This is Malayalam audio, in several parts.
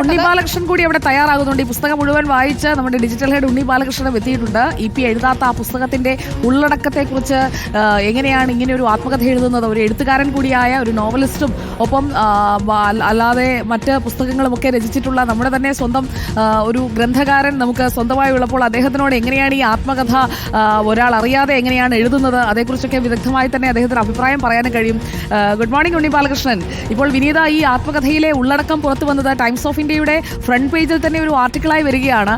ഉണ്ണി ബാലകൃഷ്ണൻ കൂടി അവിടെ തയ്യാറാകുന്നുണ്ട്. ഈ പുസ്തകം മുഴുവൻ വായിച്ച് നമ്മുടെ ഡിജിറ്റൽ ഹെഡ് ഉണ്ണി ബാലകൃഷ്ണനും എത്തിയിട്ടുണ്ട്. ഇ പി എഴുതാത്ത ആ പുസ്തകത്തിന്റെ ഉള്ളടക്കത്തെ കുറിച്ച് എങ്ങനെയാണ് ഇങ്ങനെ ഒരു ആത്മകഥ എഴുതുന്നത്? ഒരു എഴുത്തുകാരൻ കൂടിയായ ഒരു നോവലിസ്റ്റും ഒപ്പം അല്ലാതെ മറ്റ് പുസ്തകങ്ങളുമൊക്കെ രചിച്ചിട്ടുള്ള നമ്മുടെ തന്നെ സ്വന്തം ഒരു ഗ്രന്ഥകാരൻ നമുക്ക് സ്വന്തമായി ഉള്ളപ്പോൾ അദ്ദേഹത്തിനോട് എങ്ങനെയാണ് ഈ ആത്മകഥ ഒരാൾ അറിയാതെ എങ്ങനെയാണ് എഴുതുന്നത്? അതേക്കുറിച്ചൊക്കെ വിദഗ്ധമായി തന്നെ അദ്ദേഹത്തിന് അഭിപ്രായം പറയാനും കഴിയും. Good morning Unni Balakrishnan. ഇപ്പോൾ വിനീത ഈ ആത്മകഥയിലെ ഉള്ളടക്കം പുറത്തു വന്നത് ടൈംസ് ഓഫ് ഇന്ത്യയുടെ ഫ്രണ്ട് പേജിൽ തന്നെ ഒരു ആർട്ടിക്കിളായി വരികയാണ്.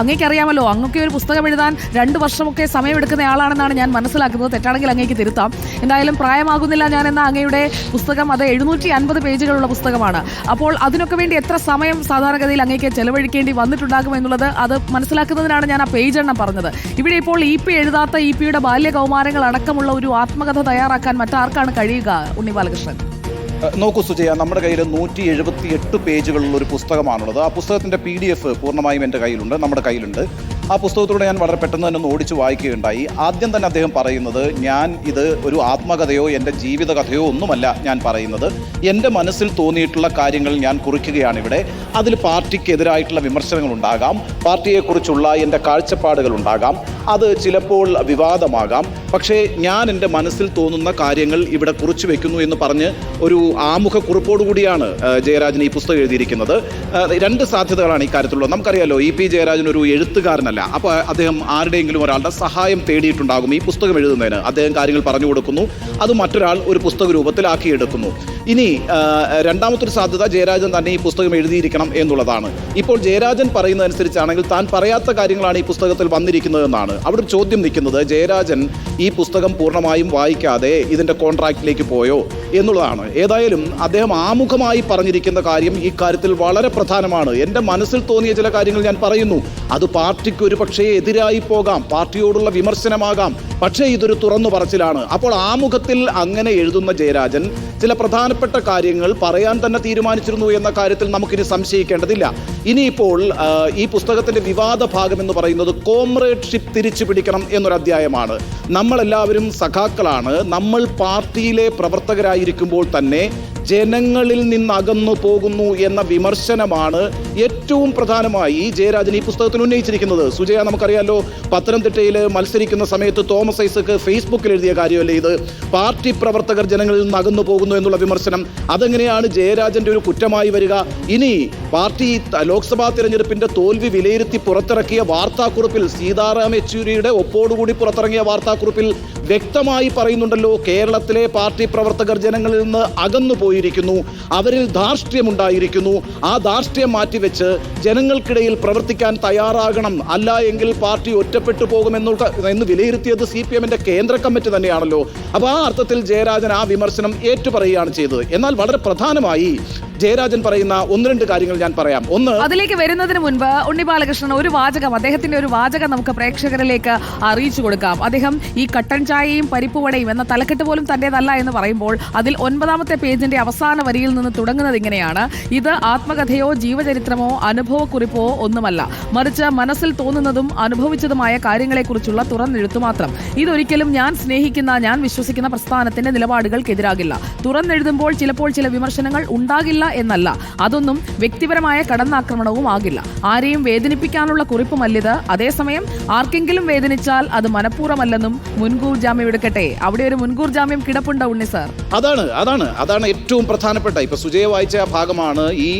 അങ്ങേക്കറിയാമല്ലോ അങ്ങേക്ക് ഒരു പുസ്തകം എഴുതാൻ രണ്ട് വർഷമൊക്കെ സമയമെടുക്കുന്ന ആളാണെന്നാണ് ഞാൻ മനസ്സിലാക്കുന്നത്. തെറ്റാണെങ്കിൽ അങ്ങേക്ക് തിരുത്താം. എന്തായാലും പ്രായമാകുന്നില്ല ഞാൻ എന്ന അങ്ങയുടെ പുസ്തകം. അത് എഴുന്നൂറ്റി അൻപത് പേജുകളുള്ള പുസ്തകമാണ്. അപ്പോൾ അതിനൊക്കെ വേണ്ടി എത്ര സമയം സാധാരണഗതിയിൽ അങ്ങേക്ക് ചെലവഴിക്കേണ്ടി വന്നിട്ടുണ്ടാകും എന്നുള്ളത് അത് മനസ്സിലാക്കുന്നതിനാണ് ഞാൻ ആ പേജ് എണ്ണം പറഞ്ഞത്. ഇവിടെ ഇപ്പോൾ ഇ പി എഴുതാത്ത ഇ പിയുടെ ബാല്യകൗമാരങ്ങൾ അടക്കമുള്ള ഒരു ആത്മകഥ തയ്യാറാക്കാൻ മറ്റാർക്കാണ് കഴിയുക ഉണ്ണി ബാലകൃഷ്ണൻ? നോക്കൂ സുജയ നമ്മുടെ കയ്യിൽ നൂറ്റി എഴുപത്തി എട്ട് പേജുകളുള്ള ഒരു പുസ്തകമാണുള്ളത്. ആ പുസ്തകത്തിന്റെ പി ഡി എഫ് പൂർണമായും എന്റെ കയ്യിലുണ്ട് നമ്മുടെ കയ്യിലുണ്ട്. ആ പുസ്തകത്തിലൂടെ ഞാൻ വളരെ പെട്ടെന്ന് തന്നെ ഒന്ന് ഓടിച്ചു വായിക്കുകയുണ്ടായി. ആദ്യം തന്നെ അദ്ദേഹം പറയുന്നത് ഞാൻ ഇത് ഒരു ആത്മകഥയോ എന്റെ ജീവിതകഥയോ ഒന്നുമല്ല ഞാൻ പറയുന്നത്. എന്റെ മനസ്സിൽ തോന്നിയിട്ടുള്ള കാര്യങ്ങൾ ഞാൻ കുറിക്കുകയാണ് ഇവിടെ അതിൽ പാർട്ടിക്കെതിരായിട്ടുള്ള വിമർശനങ്ങൾ ഉണ്ടാകാം പാർട്ടിയെക്കുറിച്ചുള്ള എന്റെ കാഴ്ചപ്പാടുകൾ ഉണ്ടാകാം അത് ചിലപ്പോൾ വിവാദമാകാം. പക്ഷേ ഞാൻ എന്റെ മനസ്സിൽ തോന്നുന്ന കാര്യങ്ങൾ ഇവിടെ കുറിച്ചു വെക്കുന്നു എന്ന് പറഞ്ഞ് ഒരു ആമുഖ കുറിപ്പോടുകൂടിയാണ് ജയരാജൻ ഈ പുസ്തകം എഴുതിയിരിക്കുന്നത്. രണ്ട് സാധ്യതകളാണ് ഈ കാര്യത്തിലുള്ളത്. നമുക്കറിയാലോ ഇ പി ജയരാജൻ ഒരു എഴുത്തുകാരനല്ല. അപ്പോൾ അദ്ദേഹം ആരുടെയെങ്കിലും ഒരാളുടെ സഹായം തേടിയിട്ടുണ്ടാകും ഈ പുസ്തകം എഴുതുന്നതിന്. അദ്ദേഹം കാര്യങ്ങൾ പറഞ്ഞു കൊടുക്കുന്നു. അത് മറ്റൊരാൾ ഒരു പുസ്തക രൂപത്തിലാക്കിയെടുക്കുന്നു. ഇനി രണ്ടാമത്തൊരു സാധ്യത ജയരാജൻ തന്നെ ഈ പുസ്തകം എഴുതിയിരിക്കണം എന്നുള്ളതാണ്. ഇപ്പോൾ ജയരാജൻ പറയുന്നതനുസരിച്ചാണെങ്കിൽ താൻ പറയാത്ത കാര്യങ്ങളാണ് ഈ പുസ്തകത്തിൽ വന്നിരിക്കുന്നതെന്നാണ്. അവിടെ ഒരു ചോദ്യം നിൽക്കുന്നത് ജയരാജൻ ഈ പുസ്തകം പൂർണമായും വായിക്കാതെ ഇതിന്റെ കോൺട്രാക്റ്റിലേക്ക് പോയോ എന്നുള്ളതാണ്. ഏതായാലും അദ്ദേഹം ആമുഖമായി പറഞ്ഞിരിക്കുന്ന കാര്യം ഈ കാര്യത്തിൽ വളരെ പ്രധാനമാണ്. എന്റെ മനസ്സിൽ തോന്നിയ ചില കാര്യങ്ങൾ ഞാൻ പറയുന്നു. അത് പാർട്ടിക്ക് ഒരു പക്ഷേ എതിരായി പോകാം പാർട്ടിയോടുള്ള വിമർശനമാകാം. പക്ഷേ ഇതൊരു തുറന്നു പറച്ചിലാണ്. അപ്പോൾ ആമുഖത്തിൽ അങ്ങനെ എഴുതുന്ന ജയരാജൻ ചില പ്രധാനപ്പെട്ട കാര്യങ്ങൾ പറയാൻ തന്നെ തീരുമാനിച്ചിരുന്നു എന്ന കാര്യത്തിൽ നമുക്കിനി സംശയിക്കേണ്ടതില്ല. ഇനിയിപ്പോൾ ഈ പുസ്തകത്തിന്റെ വിവാദ ഭാഗം എന്ന് പറയുന്നത് കോമ്രേഡ്ഷിപ്പ് തിരിച്ചു പിടിക്കണം എന്നൊരു അധ്യായമാണ്. നമ്മളെല്ലാവരും സഖാക്കളാണ്. നമ്മൾ പാർട്ടിയിലെ പ്രവർത്തകരായിരിക്കുമ്പോൾ തന്നെ ജനങ്ങളിൽ നിന്നകന്നു പോകുന്നു എന്ന വിമർശനമാണ് ഏറ്റവും പ്രധാനമായി ജയരാജൻ ഈ പുസ്തകത്തിന് ഉന്നയിച്ചിരിക്കുന്നത്. സുജയ നമുക്കറിയാലോ പത്തനംതിട്ടയിൽ മത്സരിക്കുന്ന സമയത്ത് തോമസ് ഐസക്ക് ഫേസ്ബുക്കിൽ എഴുതിയ കാര്യമല്ലേ ഇത്? പാർട്ടി പ്രവർത്തകർ ജനങ്ങളിൽ നിന്ന് അകന്നു പോകുന്നു എന്നുള്ള വിമർശനം അതെങ്ങനെയാണ് ജയരാജന്റെ ഒരു കുറ്റമായി വരിക? ഇനി പാർട്ടി ലോക്സഭാ തിരഞ്ഞെടുപ്പിന്റെ തോൽവി വിലയിരുത്തി പുറത്തിറക്കിയ വാർത്താക്കുറിപ്പിൽ സീതാറാം യെച്ചൂരിയുടെ ഒപ്പോടുകൂടി പുറത്തിറങ്ങിയ വാർത്താക്കുറിപ്പിൽ വ്യക്തമായി പറയുന്നുണ്ടല്ലോ കേരളത്തിലെ പാർട്ടി പ്രവർത്തകർ ജനങ്ങളിൽ നിന്ന് അകന്നു പോയിരിക്കുന്നു. അവരിൽ ധാർഷ്ട്യമുണ്ടായിരിക്കുന്നു. ആ ധാർഷ്ട്യം മാറ്റിവെച്ച് ജനങ്ങൾക്കിടയിൽ പ്രവർത്തിക്കാൻ തയ്യാറാകണം. അല്ല എങ്കിൽ പാർട്ടി ഒറ്റപ്പെട്ടു പോകുമെന്നുള്ള എന്ന് വിലയിരുത്തിയത് സി പി എമ്മിന്റെ കേന്ദ്ര കമ്മിറ്റി തന്നെയാണല്ലോ. അപ്പോൾ ആ അർത്ഥത്തിൽ ജയരാജൻ ആ വിമർശനം ഏറ്റുപറയുകയാണ് ചെയ്തത്. എന്നാൽ വളരെ പ്രധാനമായി ജയരാജൻ പറയുന്ന ഒന്ന് രണ്ട് കാര്യങ്ങൾ ഞാൻ പറയാം. ഒന്ന് അതിലേക്ക് വരുന്നതിന് മുൻപ് ഉണ്ണി ബാലകൃഷ്ണൻ ഒരു വാചകം അദ്ദേഹത്തിന്റെ ഒരു വാചകം നമുക്ക് പ്രേക്ഷകരിലേക്ക് അറിയിച്ചു കൊടുക്കാം. അദ്ദേഹം ഈ കട്ടൻ ചായയും പരിപ്പുവടയും എന്ന തലക്കെട്ട് പോലും തന്റേതല്ല എന്ന് പറയുമ്പോൾ അതിൽ ഒൻപതാമത്തെ പേജിന്റെ അവസാന വരിയിൽ നിന്ന് തുടങ്ങുന്നത് ഇങ്ങനെയാണ്. ഇത് ആത്മകഥയോ ജീവചരിത്രമോ അനുഭവക്കുറിപ്പോ ഒന്നുമല്ല. മറിച്ച് മനസ്സിൽ തോന്നുന്നതും അനുഭവിച്ചതുമായ കാര്യങ്ങളെക്കുറിച്ചുള്ള തുറന്നെഴുത്തു മാത്രം. ഇതൊരിക്കലും ഞാൻ സ്നേഹിക്കുന്ന ഞാൻ വിശ്വസിക്കുന്ന പ്രസ്ഥാനത്തിന്റെ നിലപാടുകൾക്കെതിരാകില്ല. തുറന്നെഴുതുമ്പോൾ ചിലപ്പോൾ ചില വിമർശനങ്ങൾ ഉണ്ടാകില്ല എന്നല്ല. അതൊന്നും വ്യക്തിപരമായ കടന്നാക്രമണവും ആകില്ല. ആരെയും വേദനിപ്പിക്കാനുള്ള കുറിപ്പുമല്ലിത്. അതേസമയം ആർക്കെങ്കിലും വേദനിച്ചാൽ അത് മനഃപൂർവമല്ലെന്നും മുൻകൂർ ജാമ്യം എടുക്കട്ടെ. അവിടെ ഒരു മുൻകൂർ ജാമ്യം കിടപ്പുണ്ട ഉണ്ണി സാർ? അതാണ് അതാണ് അതാണ് ഏറ്റവും പ്രധാനപ്പെട്ട. ഇപ്പൊ സുജയ വായിച്ച ഭാഗമാണ് ഈ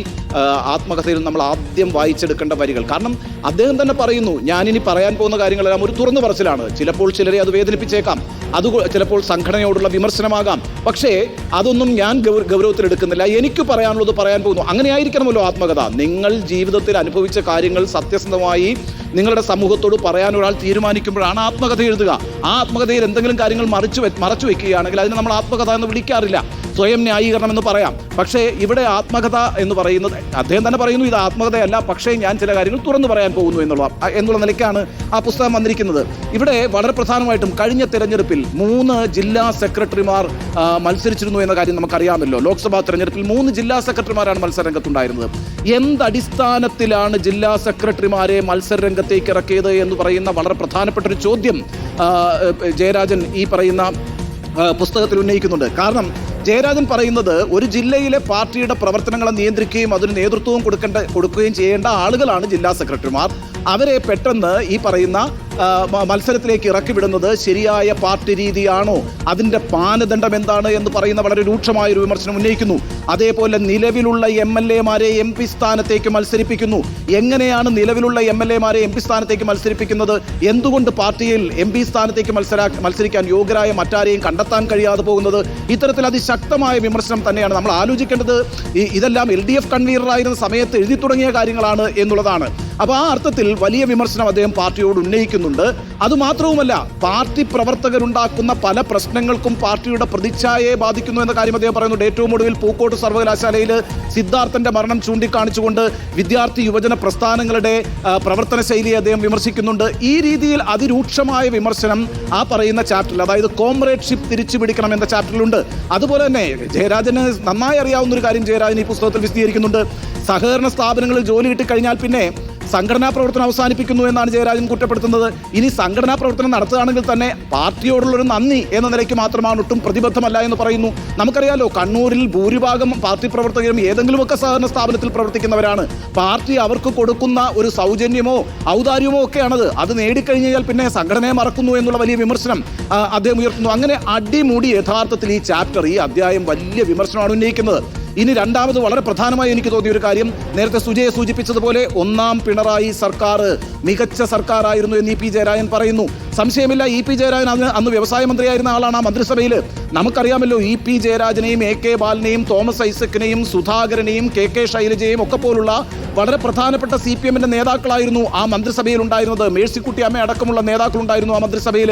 ആത്മകഥയിൽ നമ്മൾ ആദ്യം വായിച്ചെടുക്കേണ്ട വരികൾ. കാരണം അദ്ദേഹം തന്നെ പറയുന്നു ഞാനിനി പറയാൻ പോകുന്ന കാര്യങ്ങളെല്ലാം ഒരു തുറന്നു പറച്ചിലാണ്. ചിലപ്പോൾ ചിലരെ അത് വേദനിപ്പിച്ചേക്കാം. അത് ചിലപ്പോൾ സംഘടനയോടുള്ള വിമർശനമാകാം. പക്ഷേ അതൊന്നും ഞാൻ ഗൗരവത്തിലെടുക്കുന്നില്ല എനിക്ക് പറയാനുള്ളത് പറയാൻ പോകുന്നു. അങ്ങനെ ആയിരിക്കണമല്ലോ ആത്മകഥ. നിങ്ങൾ ജീവിതത്തിൽ അനുഭവിച്ച കാര്യങ്ങൾ സത്യസന്ധമായി നിങ്ങളുടെ സമൂഹത്തോട് പറയാൻ ഒരാൾ തീരുമാനിക്കുമ്പോഴാണ് ആത്മകഥ എഴുതുക. ആ ആത്മകഥയിൽ എന്തെങ്കിലും കാര്യങ്ങൾ മറിച്ചു മറച്ചു വെക്കുകയാണെങ്കിൽ അതിനെ നമ്മൾ ആത്മകഥ എന്ന് വിളിക്കാറില്ല. സ്വയം ന്യായീകരണം എന്ന് പറയാം. പക്ഷേ ഇവിടെ ആത്മകഥ എന്ന് പറയുന്നത് അദ്ദേഹം തന്നെ പറയുന്നു ഇത് ആത്മകഥയല്ല. പക്ഷേ ഞാൻ ചില കാര്യങ്ങൾ തുറന്നു പറയാൻ പോകുന്നു എന്നുള്ള എന്നുള്ള നിലയ്ക്കാണ് ആ പുസ്തകം വന്നിരിക്കുന്നത്. ഇവിടെ വളരെ പ്രധാനമായിട്ടും കഴിഞ്ഞ തെരഞ്ഞെടുപ്പിൽ മൂന്ന് ജില്ലാ സെക്രട്ടറിമാർ മത്സരിച്ചിരുന്നു എന്ന കാര്യം നമുക്കറിയാമല്ലോ. ലോക്സഭാ തെരഞ്ഞെടുപ്പിൽ മൂന്ന് ജില്ലാ സെക്രട്ടറിമാരാണ് മത്സരരംഗത്തുണ്ടായിരുന്നത്. എന്തടിസ്ഥാനത്തിലാണ് ജില്ലാ സെക്രട്ടറിമാരെ മത്സരരംഗത്തേക്ക് ഇറക്കിയത് എന്ന് പറയുന്ന വളരെ പ്രധാനപ്പെട്ട ഒരു ചോദ്യം ജയരാജൻ ഈ പറയുന്ന പുസ്തകത്തിൽ ഉന്നയിക്കുന്നുണ്ട്. കാരണം ജയരാജൻ പറയുന്നത് ഒരു ജില്ലയിലെ പാർട്ടിയുടെ പ്രവർത്തനങ്ങളെ നിയന്ത്രിക്കുകയും അതിന് നേതൃത്വവും കൊടുക്കേണ്ട കൊടുക്കുകയും ചെയ്യേണ്ട ആളുകളാണ് ജില്ലാ സെക്രട്ടറിമാർ. അവരെ പെട്ടെന്ന് ഈ പറയുന്ന മത്സരത്തിലേക്ക് ഇറക്കി വിടുന്നത് ശരിയായ പാർട്ടി രീതിയാണോ? അതിന്റെ മാനദണ്ഡം എന്താണ് എന്ന് പറയുന്ന വളരെ രൂക്ഷമായ ഒരു വിമർശനം ഉന്നയിക്കുന്നു. അതേപോലെ നിലവിലുള്ള എം എൽ എമാരെ എം പി സ്ഥാനത്തേക്ക് മത്സരിപ്പിക്കുന്നു. എങ്ങനെയാണ് നിലവിലുള്ള എം എൽ എമാരെ എം പി സ്ഥാനത്തേക്ക് മത്സരിപ്പിക്കുന്നത്? എന്തുകൊണ്ട് പാർട്ടിയിൽ എം പി സ്ഥാനത്തേക്ക് മത്സരാ മത്സരിക്കാൻ യോഗ്യരായ മറ്റാരെയും കണ്ടെത്താൻ കഴിയാതെ പോകുന്നത്? ഇത്തരത്തിൽ അതിശക്തമായ വിമർശനം തന്നെയാണ് നമ്മൾ ആലോചിക്കേണ്ടത്. ഇതെല്ലാം എൽ ഡി എഫ് കൺവീനറായിരുന്ന സമയത്ത് എഴുതി തുടങ്ങിയ കാര്യങ്ങളാണ് എന്നുള്ളതാണ്. അപ്പോൾ ആ അർത്ഥത്തിൽ വലിയ വിമർശനം അദ്ദേഹം പാർട്ടിയോട് ഉന്നയിക്കുന്നുണ്ട് അതുമാത്രവുമല്ല പാർട്ടി പ്രവർത്തകരുണ്ടാക്കുന്ന പല പ്രശ്നങ്ങൾക്കും പാർട്ടിയുടെ പ്രതിച്ഛായയെ ബാധിക്കുന്നു എന്ന കാര്യം അദ്ദേഹം പറയുന്നുണ്ട്. ഏറ്റവും ഒടുവിൽ പൂക്കോട്ട് സർവകലാശാലയിൽ സിദ്ധാർത്ഥന്റെ മരണം ചൂണ്ടിക്കാണിച്ചുകൊണ്ട് വിദ്യാർത്ഥി യുവജന പ്രസ്ഥാനങ്ങളുടെ പ്രവർത്തന ശൈലിയെ അദ്ദേഹം വിമർശിക്കുന്നുണ്ട്. ഈ രീതിയിൽ അതിരൂക്ഷമായ വിമർശനം ആ പറയുന്ന ചാപ്റ്ററിൽ അതായത് കോംറേഡ്ഷിപ്പ് തിരിച്ചു പിടിക്കണം എന്ന ചാപ്റ്ററിലുണ്ട്. അതുപോലെ തന്നെ ജയരാജന് നന്നായി അറിയാവുന്ന ഒരു കാര്യം ജയരാജൻ ഈ പുസ്തകത്തിൽ വിശദീകരിക്കുന്നുണ്ട്. സഹകരണ സ്ഥാപനങ്ങളിൽ ജോലി കിട്ടിക്കഴിഞ്ഞാൽ പിന്നെ സംഘടനാ പ്രവർത്തനം അവസാനിപ്പിക്കുന്നു എന്നാണ് ജയരാജൻ കുറ്റപ്പെടുത്തുന്നത്. ഇനി സംഘടനാ പ്രവർത്തനം നടത്തുകയാണെങ്കിൽ തന്നെ പാർട്ടിയോടുള്ളൊരു നന്ദി എന്ന നിലയ്ക്ക് മാത്രമാണ് ഒട്ടും പ്രതിബദ്ധമല്ല എന്ന് പറയുന്നു. നമുക്കറിയാലോ കണ്ണൂരിൽ ഭൂരിഭാഗം പാർട്ടി പ്രവർത്തകരും ഏതെങ്കിലുമൊക്കെ സഹകരണ സ്ഥാപനത്തിൽ പ്രവർത്തിക്കുന്നവരാണ്. പാർട്ടി അവർക്ക് കൊടുക്കുന്ന ഒരു സൗജന്യമോ ഔദാര്യമോ ഒക്കെയാണത്. അത് നേടിക്കഴിഞ്ഞാൽ പിന്നെ സംഘടനയെ മറക്കുന്നു എന്നുള്ള വലിയ വിമർശനം അദ്ദേഹം ഉയർത്തുന്നു. അങ്ങനെ അടിമുടി യഥാർത്ഥത്തിൽ ഈ ചാപ്റ്റർ ഈ അധ്യായം വലിയ വിമർശനമാണ് ഉന്നയിക്കുന്നത്. ഇനി രണ്ടാമത് വളരെ പ്രധാനമായി എനിക്ക് തോന്നിയ ഒരു കാര്യം. നേരത്തെ സുജയെ സൂചിപ്പിച്ചതുപോലെ ഒന്നാം പിണറായി സർക്കാർ മികച്ച സർക്കാരായിരുന്നു എന്ന് ഇ പി ജയരാജൻ പറയുന്നു. സംശയമില്ല ഇ പി ജയരാജൻ അന്ന് അന്ന് വ്യവസായ മന്ത്രിയായിരുന്ന ആളാണ് ആ മന്ത്രിസഭയിൽ നമുക്കറിയാമല്ലോ ഇ പി ജയരാജനെയും എ കെ ബാലിനെയും തോമസ് ഐസക്കിനെയും സുധാകരനെയും കെ കെ ശൈലജയെയും ഒക്കെ പോലുള്ള വളരെ പ്രധാനപ്പെട്ട സി പി എമ്മിന്റെ നേതാക്കളായിരുന്നു ആ മന്ത്രിസഭയിൽ ഉണ്ടായിരുന്നത്. മേഴ്സിക്കുട്ടി അമ്മ അടക്കമുള്ള നേതാക്കളുണ്ടായിരുന്നു ആ മന്ത്രിസഭയിൽ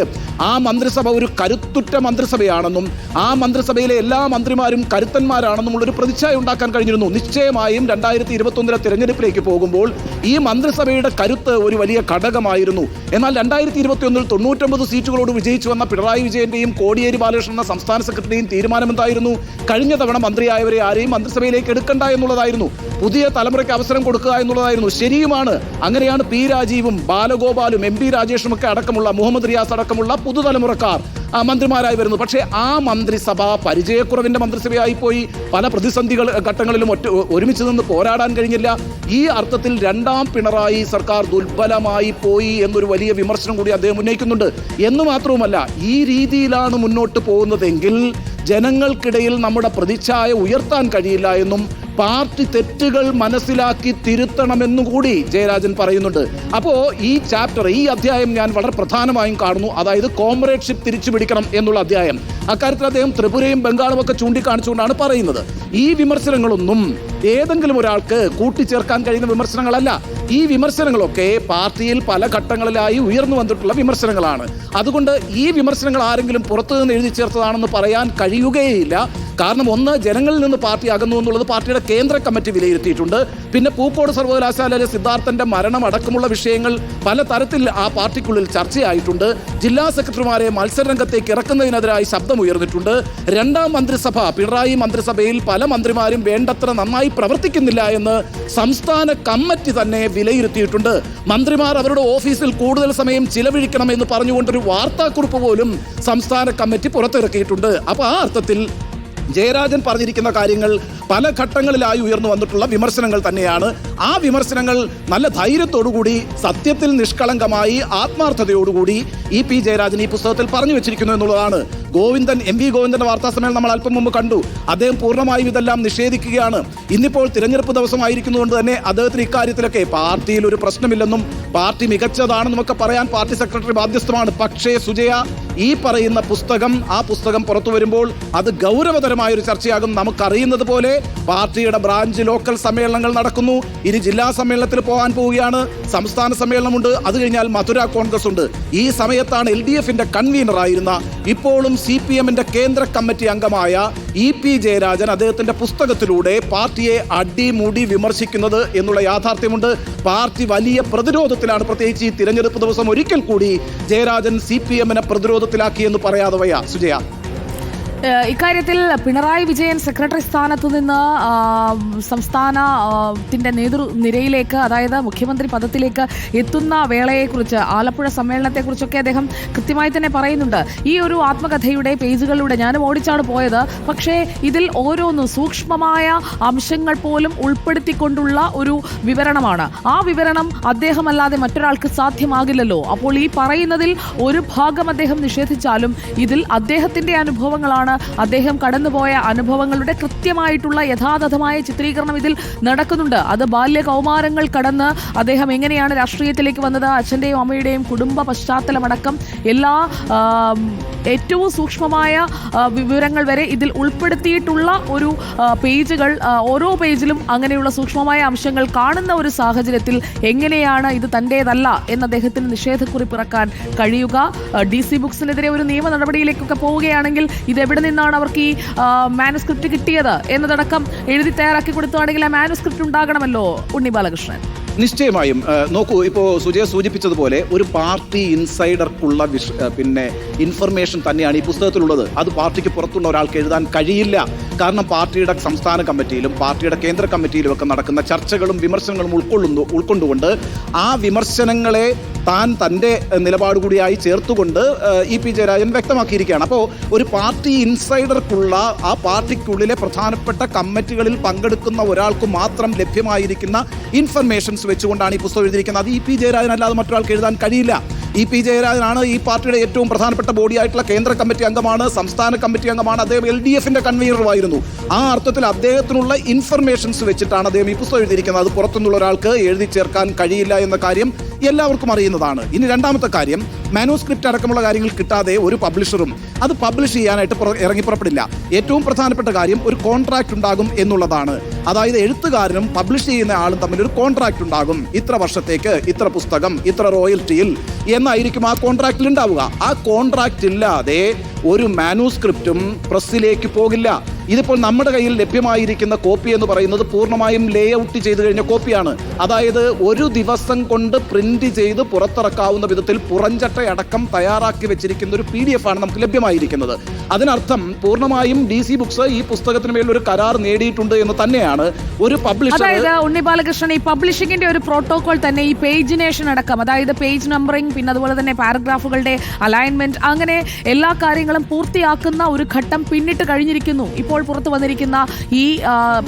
ആ മന്ത്രിസഭ ഒരു കരുത്തുറ്റ മന്ത്രിസഭയാണെന്നും ആ മന്ത്രിസഭയിലെ എല്ലാ മന്ത്രിമാരും കരുത്തന്മാരാണെന്നും ഉള്ളൊരു പ്രതിച്ഛായ ഉണ്ടാക്കാൻ കഴിഞ്ഞിരുന്നു. നിശ്ചയമായും രണ്ടായിരത്തി ഇരുപത്തൊന്നിലെ തിരഞ്ഞെടുപ്പിലേക്ക് പോകുമ്പോൾ ഈ മന്ത്രിസഭയുടെ കരുത്ത് ഒരു വലിയ ഘടകമായിരുന്നു. എന്നാൽ രണ്ടായിരത്തി ഇരുപത്തിയൊന്നിൽ തൊണ്ണൂറ്റൊമ്പത് സീറ്റുകളോട് വിജയിച്ചു വന്ന പിണറായി വിജയന്റെയും കോടിയേരി ബാലകൃഷ്ണൻ എന്ന സംസ്ഥാന സെക്രട്ടറിയും തീരുമാനമെന്തായിരുന്നു? കഴിഞ്ഞ തവണ മന്ത്രിയായവരെ ആരെയും മന്ത്രിസഭയിലേക്ക് എടുക്കണ്ട എന്നുള്ളതായിരുന്നു. പുതിയ തലമുറയ്ക്ക് അവസരം കൊടുക്കുക എന്നുള്ളതായിരുന്നു. ശരിയുമാണ്. അങ്ങനെയാണ് പി രാജീവും ബാലഗോപാലും എം പി രാജേഷും ഒക്കെ അടക്കമുള്ള മുഹമ്മദ് റിയാസ് അടക്കമുള്ള പുതുതലമുറക്കാർ. മന്ത്രിമാരായി വരുന്നു. പക്ഷേ ആ മന്ത്രിസഭ പരിചയക്കുറവിന്റെ മന്ത്രിസഭയായി പോയി പല പ്രതിസന്ധികൾ ഘട്ടങ്ങളിലും ഒറ്റ ഒരുമിച്ച് നിന്ന് പോരാടാൻ കഴിഞ്ഞില്ല. ഈ അർത്ഥത്തിൽ രണ്ടാം പിണറായി സർക്കാർ ദുർബലമായി പോയി എന്നൊരു വലിയ വിമർശനം കൂടി അദ്ദേഹം ഉന്നയിക്കുന്നുണ്ട്. എന്ന് മാത്രവുമല്ല ഈ രീതിയിലാണ് മുന്നോട്ട് പോകുന്നതെങ്കിൽ ജനങ്ങൾക്കിടയിൽ നമ്മുടെ പ്രതിച്ഛായ ഉയർത്താൻ കഴിയില്ല എന്നും പാർട്ടി തെറ്റുകൾ മനസ്സിലാക്കി തിരുത്തണമെന്നും കൂടി ജയരാജൻ പറയുന്നുണ്ട്. അപ്പോൾ ഈ ചാപ്റ്റർ ഈ അധ്യായം ഞാൻ വളരെ പ്രധാനമായും കാണുന്നു. അതായത് കോംറേഡ്ഷിപ്പ് തിരിച്ചു പിടിക്കണം എന്നുള്ള അധ്യായം. അക്കാര്യത്തിൽ അദ്ദേഹം ത്രിപുരയും ബംഗാളും ഒക്കെ ചൂണ്ടിക്കാണിച്ചുകൊണ്ടാണ് പറയുന്നത്. ഈ വിമർശനങ്ങളൊന്നും ഏതെങ്കിലും ഒരാൾക്ക് കൂട്ടിച്ചേർക്കാൻ കഴിയുന്ന വിമർശനങ്ങളല്ല. ഈ വിമർശനങ്ങളൊക്കെ പാർട്ടിയിൽ പല ഘട്ടങ്ങളിലായി ഉയർന്നു വന്നിട്ടുള്ള വിമർശനങ്ങളാണ്. അതുകൊണ്ട് ഈ വിമർശനങ്ങൾ ആരെങ്കിലും പുറത്തു നിന്ന് എഴുതി ചേർത്തതാണെന്ന് പറയാൻ കഴിയുകയില്ല. കാരണം ഒന്ന് ജനങ്ങളിൽ നിന്ന് പാർട്ടി അകന്നു എന്നുള്ളത് പാർട്ടിയുടെ കേന്ദ്ര കമ്മിറ്റി വിലയിരുത്തിയിട്ടുണ്ട്. പിന്നെ പൂക്കോട് സർവകലാശാലയിലെ സിദ്ധാർത്ഥന്റെ മരണം അടക്കമുള്ള വിഷയങ്ങൾ പല തരത്തിൽ ആ പാർട്ടിക്കുള്ളിൽ ചർച്ചയായിട്ടുണ്ട്. ജില്ലാ സെക്രട്ടറിമാരെ മത്സരരംഗത്തേക്ക് ഇറക്കുന്നതിനെതിരായി ശബ്ദമുയർന്നിട്ടുണ്ട്. രണ്ടാം മന്ത്രിസഭ പിണറായി മന്ത്രിസഭയിൽ പല മന്ത്രിമാരും വേണ്ടത്ര നന്നായി പ്രവർത്തിക്കുന്നില്ല എന്ന് സംസ്ഥാന കമ്മിറ്റി തന്നെ വിലയിരുത്തിയിട്ടുണ്ട്. മന്ത്രിമാർ അവരുടെ ഓഫീസിൽ കൂടുതൽ സമയം ചിലവഴിക്കണം എന്ന് പറഞ്ഞുകൊണ്ടൊരു വാർത്താക്കുറിപ്പ് പോലും സംസ്ഥാന കമ്മിറ്റി പുറത്തിറക്കിയിട്ടുണ്ട്. അപ്പോൾ ആ അർത്ഥത്തിൽ ജയരാജൻ പറഞ്ഞിരിക്കുന്ന കാര്യങ്ങൾ പല ഘട്ടങ്ങളിലായി ഉയർന്നു വന്നിട്ടുള്ള വിമർശനങ്ങൾ തന്നെയാണ്. ആ വിമർശനങ്ങൾ നല്ല ധൈര്യത്തോടുകൂടി സത്യത്തിൽ നിഷ്കളങ്കമായി ആത്മാർത്ഥതയോടുകൂടി ഇ പി ജയരാജൻ ഈ പുസ്തകത്തിൽ പറഞ്ഞു വെച്ചിരിക്കുന്നു എന്നുള്ളതാണ്. ഗോവിന്ദൻ എം വി ഗോവിന്ദന്റെ വാർത്താ സമ്മേളനം നമ്മൾ അല്പം മുമ്പ് കണ്ടു. അദ്ദേഹം പൂർണമായും ഇതെല്ലാം നിഷേധിക്കുകയാണ്. ഇന്നിപ്പോൾ തിരഞ്ഞെടുപ്പ് ദിവസമായിരിക്കുന്നതുകൊണ്ട് തന്നെ അദ്ദേഹത്തിന് ഇക്കാര്യത്തിലൊക്കെ പാർട്ടിയിൽ ഒരു പ്രശ്നമില്ലെന്നും പാർട്ടി മികച്ചതാണെന്നും ഒക്കെ പറയാൻ പാർട്ടി സെക്രട്ടറി ബാധ്യസ്ഥമാണ്. പക്ഷേ സുജയ ഈ പറയുന്ന പുസ്തകം ആ പുസ്തകം പുറത്തു വരുമ്പോൾ അത് ഗൗരവതരമായ ഒരു ചർച്ചയാകും. നമുക്കറിയുന്നത് പോലെ പാർട്ടിയുടെ ബ്രാഞ്ച് ലോക്കൽ സമ്മേളനങ്ങൾ നടക്കുന്നു. ഇനി ജില്ലാ സമ്മേളനത്തിൽ പോകാൻ പോവുകയാണ്. സംസ്ഥാന സമ്മേളനമുണ്ട്. അത് കഴിഞ്ഞാൽ മധുര കോൺഗ്രസ് ഉണ്ട്. ഈ സമയത്താണ് എൽ ഡി എഫിന്റെ കൺവീനറായിരുന്ന ഇപ്പോഴും സി പി എമ്മിന്റെ കേന്ദ്ര കമ്മിറ്റി അംഗമായ ഇ പി ജയരാജൻ അദ്ദേഹത്തിന്റെ പുസ്തകത്തിലൂടെ പാർട്ടിയെ അടിമുടി വിമർശിക്കുന്നത് എന്നുള്ള യാഥാർത്ഥ്യമുണ്ട്. പാർട്ടി വലിയ പ്രതിരോധത്തിലാണ് പ്രത്യേകിച്ച് ഈ തിരഞ്ഞെടുപ്പ് ദിവസം ഒരിക്കൽ കൂടി ജയരാജൻ സി പി എമ്മിനെ പ്രതിരോധത്തിലാക്കി എന്ന് പറയാതെ വയ്യ. സുജയ. ഇക്കാര്യത്തിൽ പിണറായി വിജയൻ സെക്രട്ടറി സ്ഥാനത്തു നിന്ന് സംസ്ഥാനത്തിന്റെ നേതൃനിരയിലേക്ക് അതായത് മുഖ്യമന്ത്രി പദത്തിലേക്ക് എത്തുന്ന വേളയെക്കുറിച്ച് ആലപ്പുഴ സമ്മേളനത്തെക്കുറിച്ചൊക്കെ അദ്ദേഹം കൃത്യമായി തന്നെ പറയുന്നുണ്ട്. ഈ ഒരു ആത്മകഥയുടെ പേജുകളിലൂടെ ഞാനും ഓടിച്ചാണ് പോയത്. പക്ഷേ ഇതിൽ ഓരോന്നും സൂക്ഷ്മമായ അംശങ്ങൾ പോലും ഉൾപ്പെടുത്തിക്കൊണ്ടുള്ള ഒരു വിവരണമാണ്. ആ വിവരണം അദ്ദേഹമല്ലാതെ മറ്റൊരാൾക്ക് സാധ്യമാകില്ലല്ലോ. അപ്പോൾ ഈ പറയുന്നതിൽ ഒരു ഭാഗം അദ്ദേഹം നിഷേധിച്ചാലും ഇതിൽ അദ്ദേഹത്തിന്റെ അനുഭവങ്ങളാണ് അദ്ദേഹം കടന്നുപോയ അനുഭവങ്ങളുടെ കൃത്യമായിട്ടുള്ള യഥാതഥമായ ചിത്രീകരണം ഇതിൽ നടക്കുന്നുണ്ട്. അത് ബാല്യ കൗമാരങ്ങൾ കടന്ന് അദ്ദേഹം എങ്ങനെയാണ് രാഷ്ട്രീയത്തിലേക്ക് വന്നത്? അച്ഛന്റെയും അമ്മയുടെയും കുടുംബ പശ്ചാത്തലമടക്കം എല്ലാ ഏറ്റവും സൂക്ഷ്മമായ വിവരങ്ങൾ വരെ ഇതിൽ ഉൾപ്പെടുത്തിയിട്ടുള്ള ഒരു പേജുകൾ ഓരോ പേജിലും അങ്ങനെയുള്ള സൂക്ഷ്മമായ അംശങ്ങൾ കാണുന്ന ഒരു സാഹചര്യത്തിൽ എങ്ങനെയാണ് ഇത് തന്റേതല്ല എന്ന് അദ്ദേഹത്തിന് നിഷേധക്കുറിപ്പ് ഇറക്കാൻ കഴിയുക? ഡി സി ബുക്സിനെതിരെ ഒരു നിയമ നടപടിയിലേക്കൊക്കെ പോവുകയാണെങ്കിൽ ഇത് എവിടെ നിന്നാണ് അവർക്ക് ഈ മാനുസ്ക്രിപ്റ്റ് കിട്ടിയത് എന്നതടക്കം എഴുതി തയ്യാറാക്കി കൊടുത്തുവാണെങ്കിൽ ആ മാനുസ്ക്രിപ്റ്റ് ഉണ്ടാകണമല്ലോ ഉണ്ണി ബാലകൃഷ്ണൻ. നിശ്ചയമായും നോക്കൂ ഇപ്പോൾ സുജയ സൂചിപ്പിച്ചതുപോലെ ഒരു പാർട്ടി ഇൻസൈഡർക്കുള്ള വിഷ പിന്നെ ഇൻഫർമേഷൻ തന്നെയാണ് ഈ പുസ്തകത്തിലുള്ളത്. അത് പാർട്ടിക്ക് പുറത്തുള്ള ഒരാൾക്ക് എഴുതാൻ കഴിയില്ല. കാരണം പാർട്ടിയുടെ സംസ്ഥാന കമ്മിറ്റിയിലും പാർട്ടിയുടെ കേന്ദ്ര കമ്മിറ്റിയിലും ഒക്കെ നടക്കുന്ന ചർച്ചകളും വിമർശനങ്ങളും ഉൾക്കൊള്ളുന്നു ഉൾക്കൊണ്ടുകൊണ്ട് ആ വിമർശനങ്ങളെ താൻ തന്റെ നിലപാട് കൂടിയായി ചേർത്തുകൊണ്ട് ഇ പി ജയരാജൻ വ്യക്തമാക്കിയിരിക്കുകയാണ്. അപ്പോൾ ഒരു പാർട്ടി ഇൻസൈഡർക്കുള്ള ആ പാർട്ടിക്കുള്ളിലെ പ്രധാനപ്പെട്ട കമ്മിറ്റികളിൽ പങ്കെടുക്കുന്ന ഒരാൾക്ക് മാത്രം ലഭ്യമായിരിക്കുന്ന ഇൻഫർമേഷൻസ് വെച്ചുകൊണ്ടാണ് ഈ പുസ്തകം എഴുതിയിരിക്കുന്നത്. അത് ഇ പി ജയരാജൻ അല്ലാതെ മറ്റൊരാൾക്ക് എഴുതാൻ കഴിയില്ല. ഇ പി ജയരാജനാണ് ഈ പാർട്ടിയുടെ ഏറ്റവും പ്രധാനപ്പെട്ട ബോഡിയായിട്ടുള്ള കേന്ദ്ര കമ്മിറ്റി അംഗമാണ് സംസ്ഥാന കമ്മിറ്റി അംഗമാണ്. അദ്ദേഹം എൽ ഡി എഫിന്റെ കൺവീനറുമായിരുന്നു. ആ അർത്ഥത്തിൽ അദ്ദേഹത്തിനുള്ള ഇൻഫർമേഷൻസ് വെച്ചിട്ടാണ് അദ്ദേഹം ഈ പുസ്തകം എഴുതിയിരിക്കുന്നത്. അത് പുറത്തുനിന്നുള്ള ഒരാൾക്ക് എഴുതി ചേർക്കാൻ കഴിയില്ല എന്ന കാര്യം എല്ലാവർക്കും അറിയുന്നതാണ്. ഇനി രണ്ടാമത്തെ കാര്യം മാനുസ്ക്രിപ്റ്റ് അടക്കമുള്ള കാര്യങ്ങൾ കിട്ടാതെ ഒരു പബ്ലിഷറും അത് പബ്ലിഷ് ചെയ്യാനായിട്ട് ഇറങ്ങി പുറപ്പെടില്ല. ഏറ്റവും പ്രധാനപ്പെട്ട കാര്യം ഒരു കോൺട്രാക്ട് ഉണ്ടാകും എന്നുള്ളതാണ്. അതായത് എഴുത്തുകാരനും പബ്ലിഷ് ചെയ്യുന്ന ആളും തമ്മിൽ ഒരു കോൺട്രാക്ട് ഉണ്ടാകും. ഇത്ര വർഷത്തേക്ക് ഇത്ര പുസ്തകം ഇത്ര റോയൽറ്റിയിൽ എന്നായിരിക്കും ആ കോൺട്രാക്റ്റിൽ ഉണ്ടാവുക. ആ കോൺട്രാക്റ്റ് ഇല്ലാതെ ഒരു മാനുസ്ക്രിപ്റ്റും പ്രസ്സിലേക്ക് പോകില്ല. ഇതിപ്പോൾ നമ്മുടെ കയ്യിൽ ലഭ്യമായിരിക്കുന്ന കോപ്പി എന്ന് പറയുന്നത് പൂർണമായും ലേ ഔട്ട് ചെയ്ത് കഴിഞ്ഞ കോപ്പിയാണ് അതായത് ഒരു ദിവസം കൊണ്ട് പ്രിന്റ് ചെയ്ത് പുറത്തിറക്കാവുന്ന വിധത്തിൽ പുറഞ്ചട്ട അടക്കം തയ്യാറാക്കി വെച്ചിരിക്കുന്ന ഒരു പി ഡി എഫ് ആണ് നമുക്ക് ലഭ്യമായിരിക്കുന്നത്. അതിനർത്ഥം പൂർണമായും ഡി സി ബുക്സ് ഈ പുസ്തകത്തിന് മേൽ ഒരു കരാർ നേടിയിട്ടുണ്ട് എന്ന് തന്നെയാണ് ഒരു പബ്ലിഷർ അതായത് ഉണ്ണി ബാലകൃഷ്ണൻ ഈ പബ്ലിഷിംഗിന്റെ ഒരു പ്രോട്ടോകോൾ തന്നെ ഈ പേജിനേഷൻ അടക്കം അതായത് പേജ് നമ്പറിംഗ് പിന്നെ അതുപോലെ തന്നെ പാരഗ്രാഫുകളുടെ അലൈൻമെന്റ് അങ്ങനെ എല്ലാ കാര്യങ്ങളും പൂർത്തിയാക്കുന്ന ഒരു ഘട്ടം പിന്നിട്ട് കഴിഞ്ഞിരിക്കുന്നു. ഇപ്പോൾ പുറത്തു വന്നിരിക്കുന്ന ഈ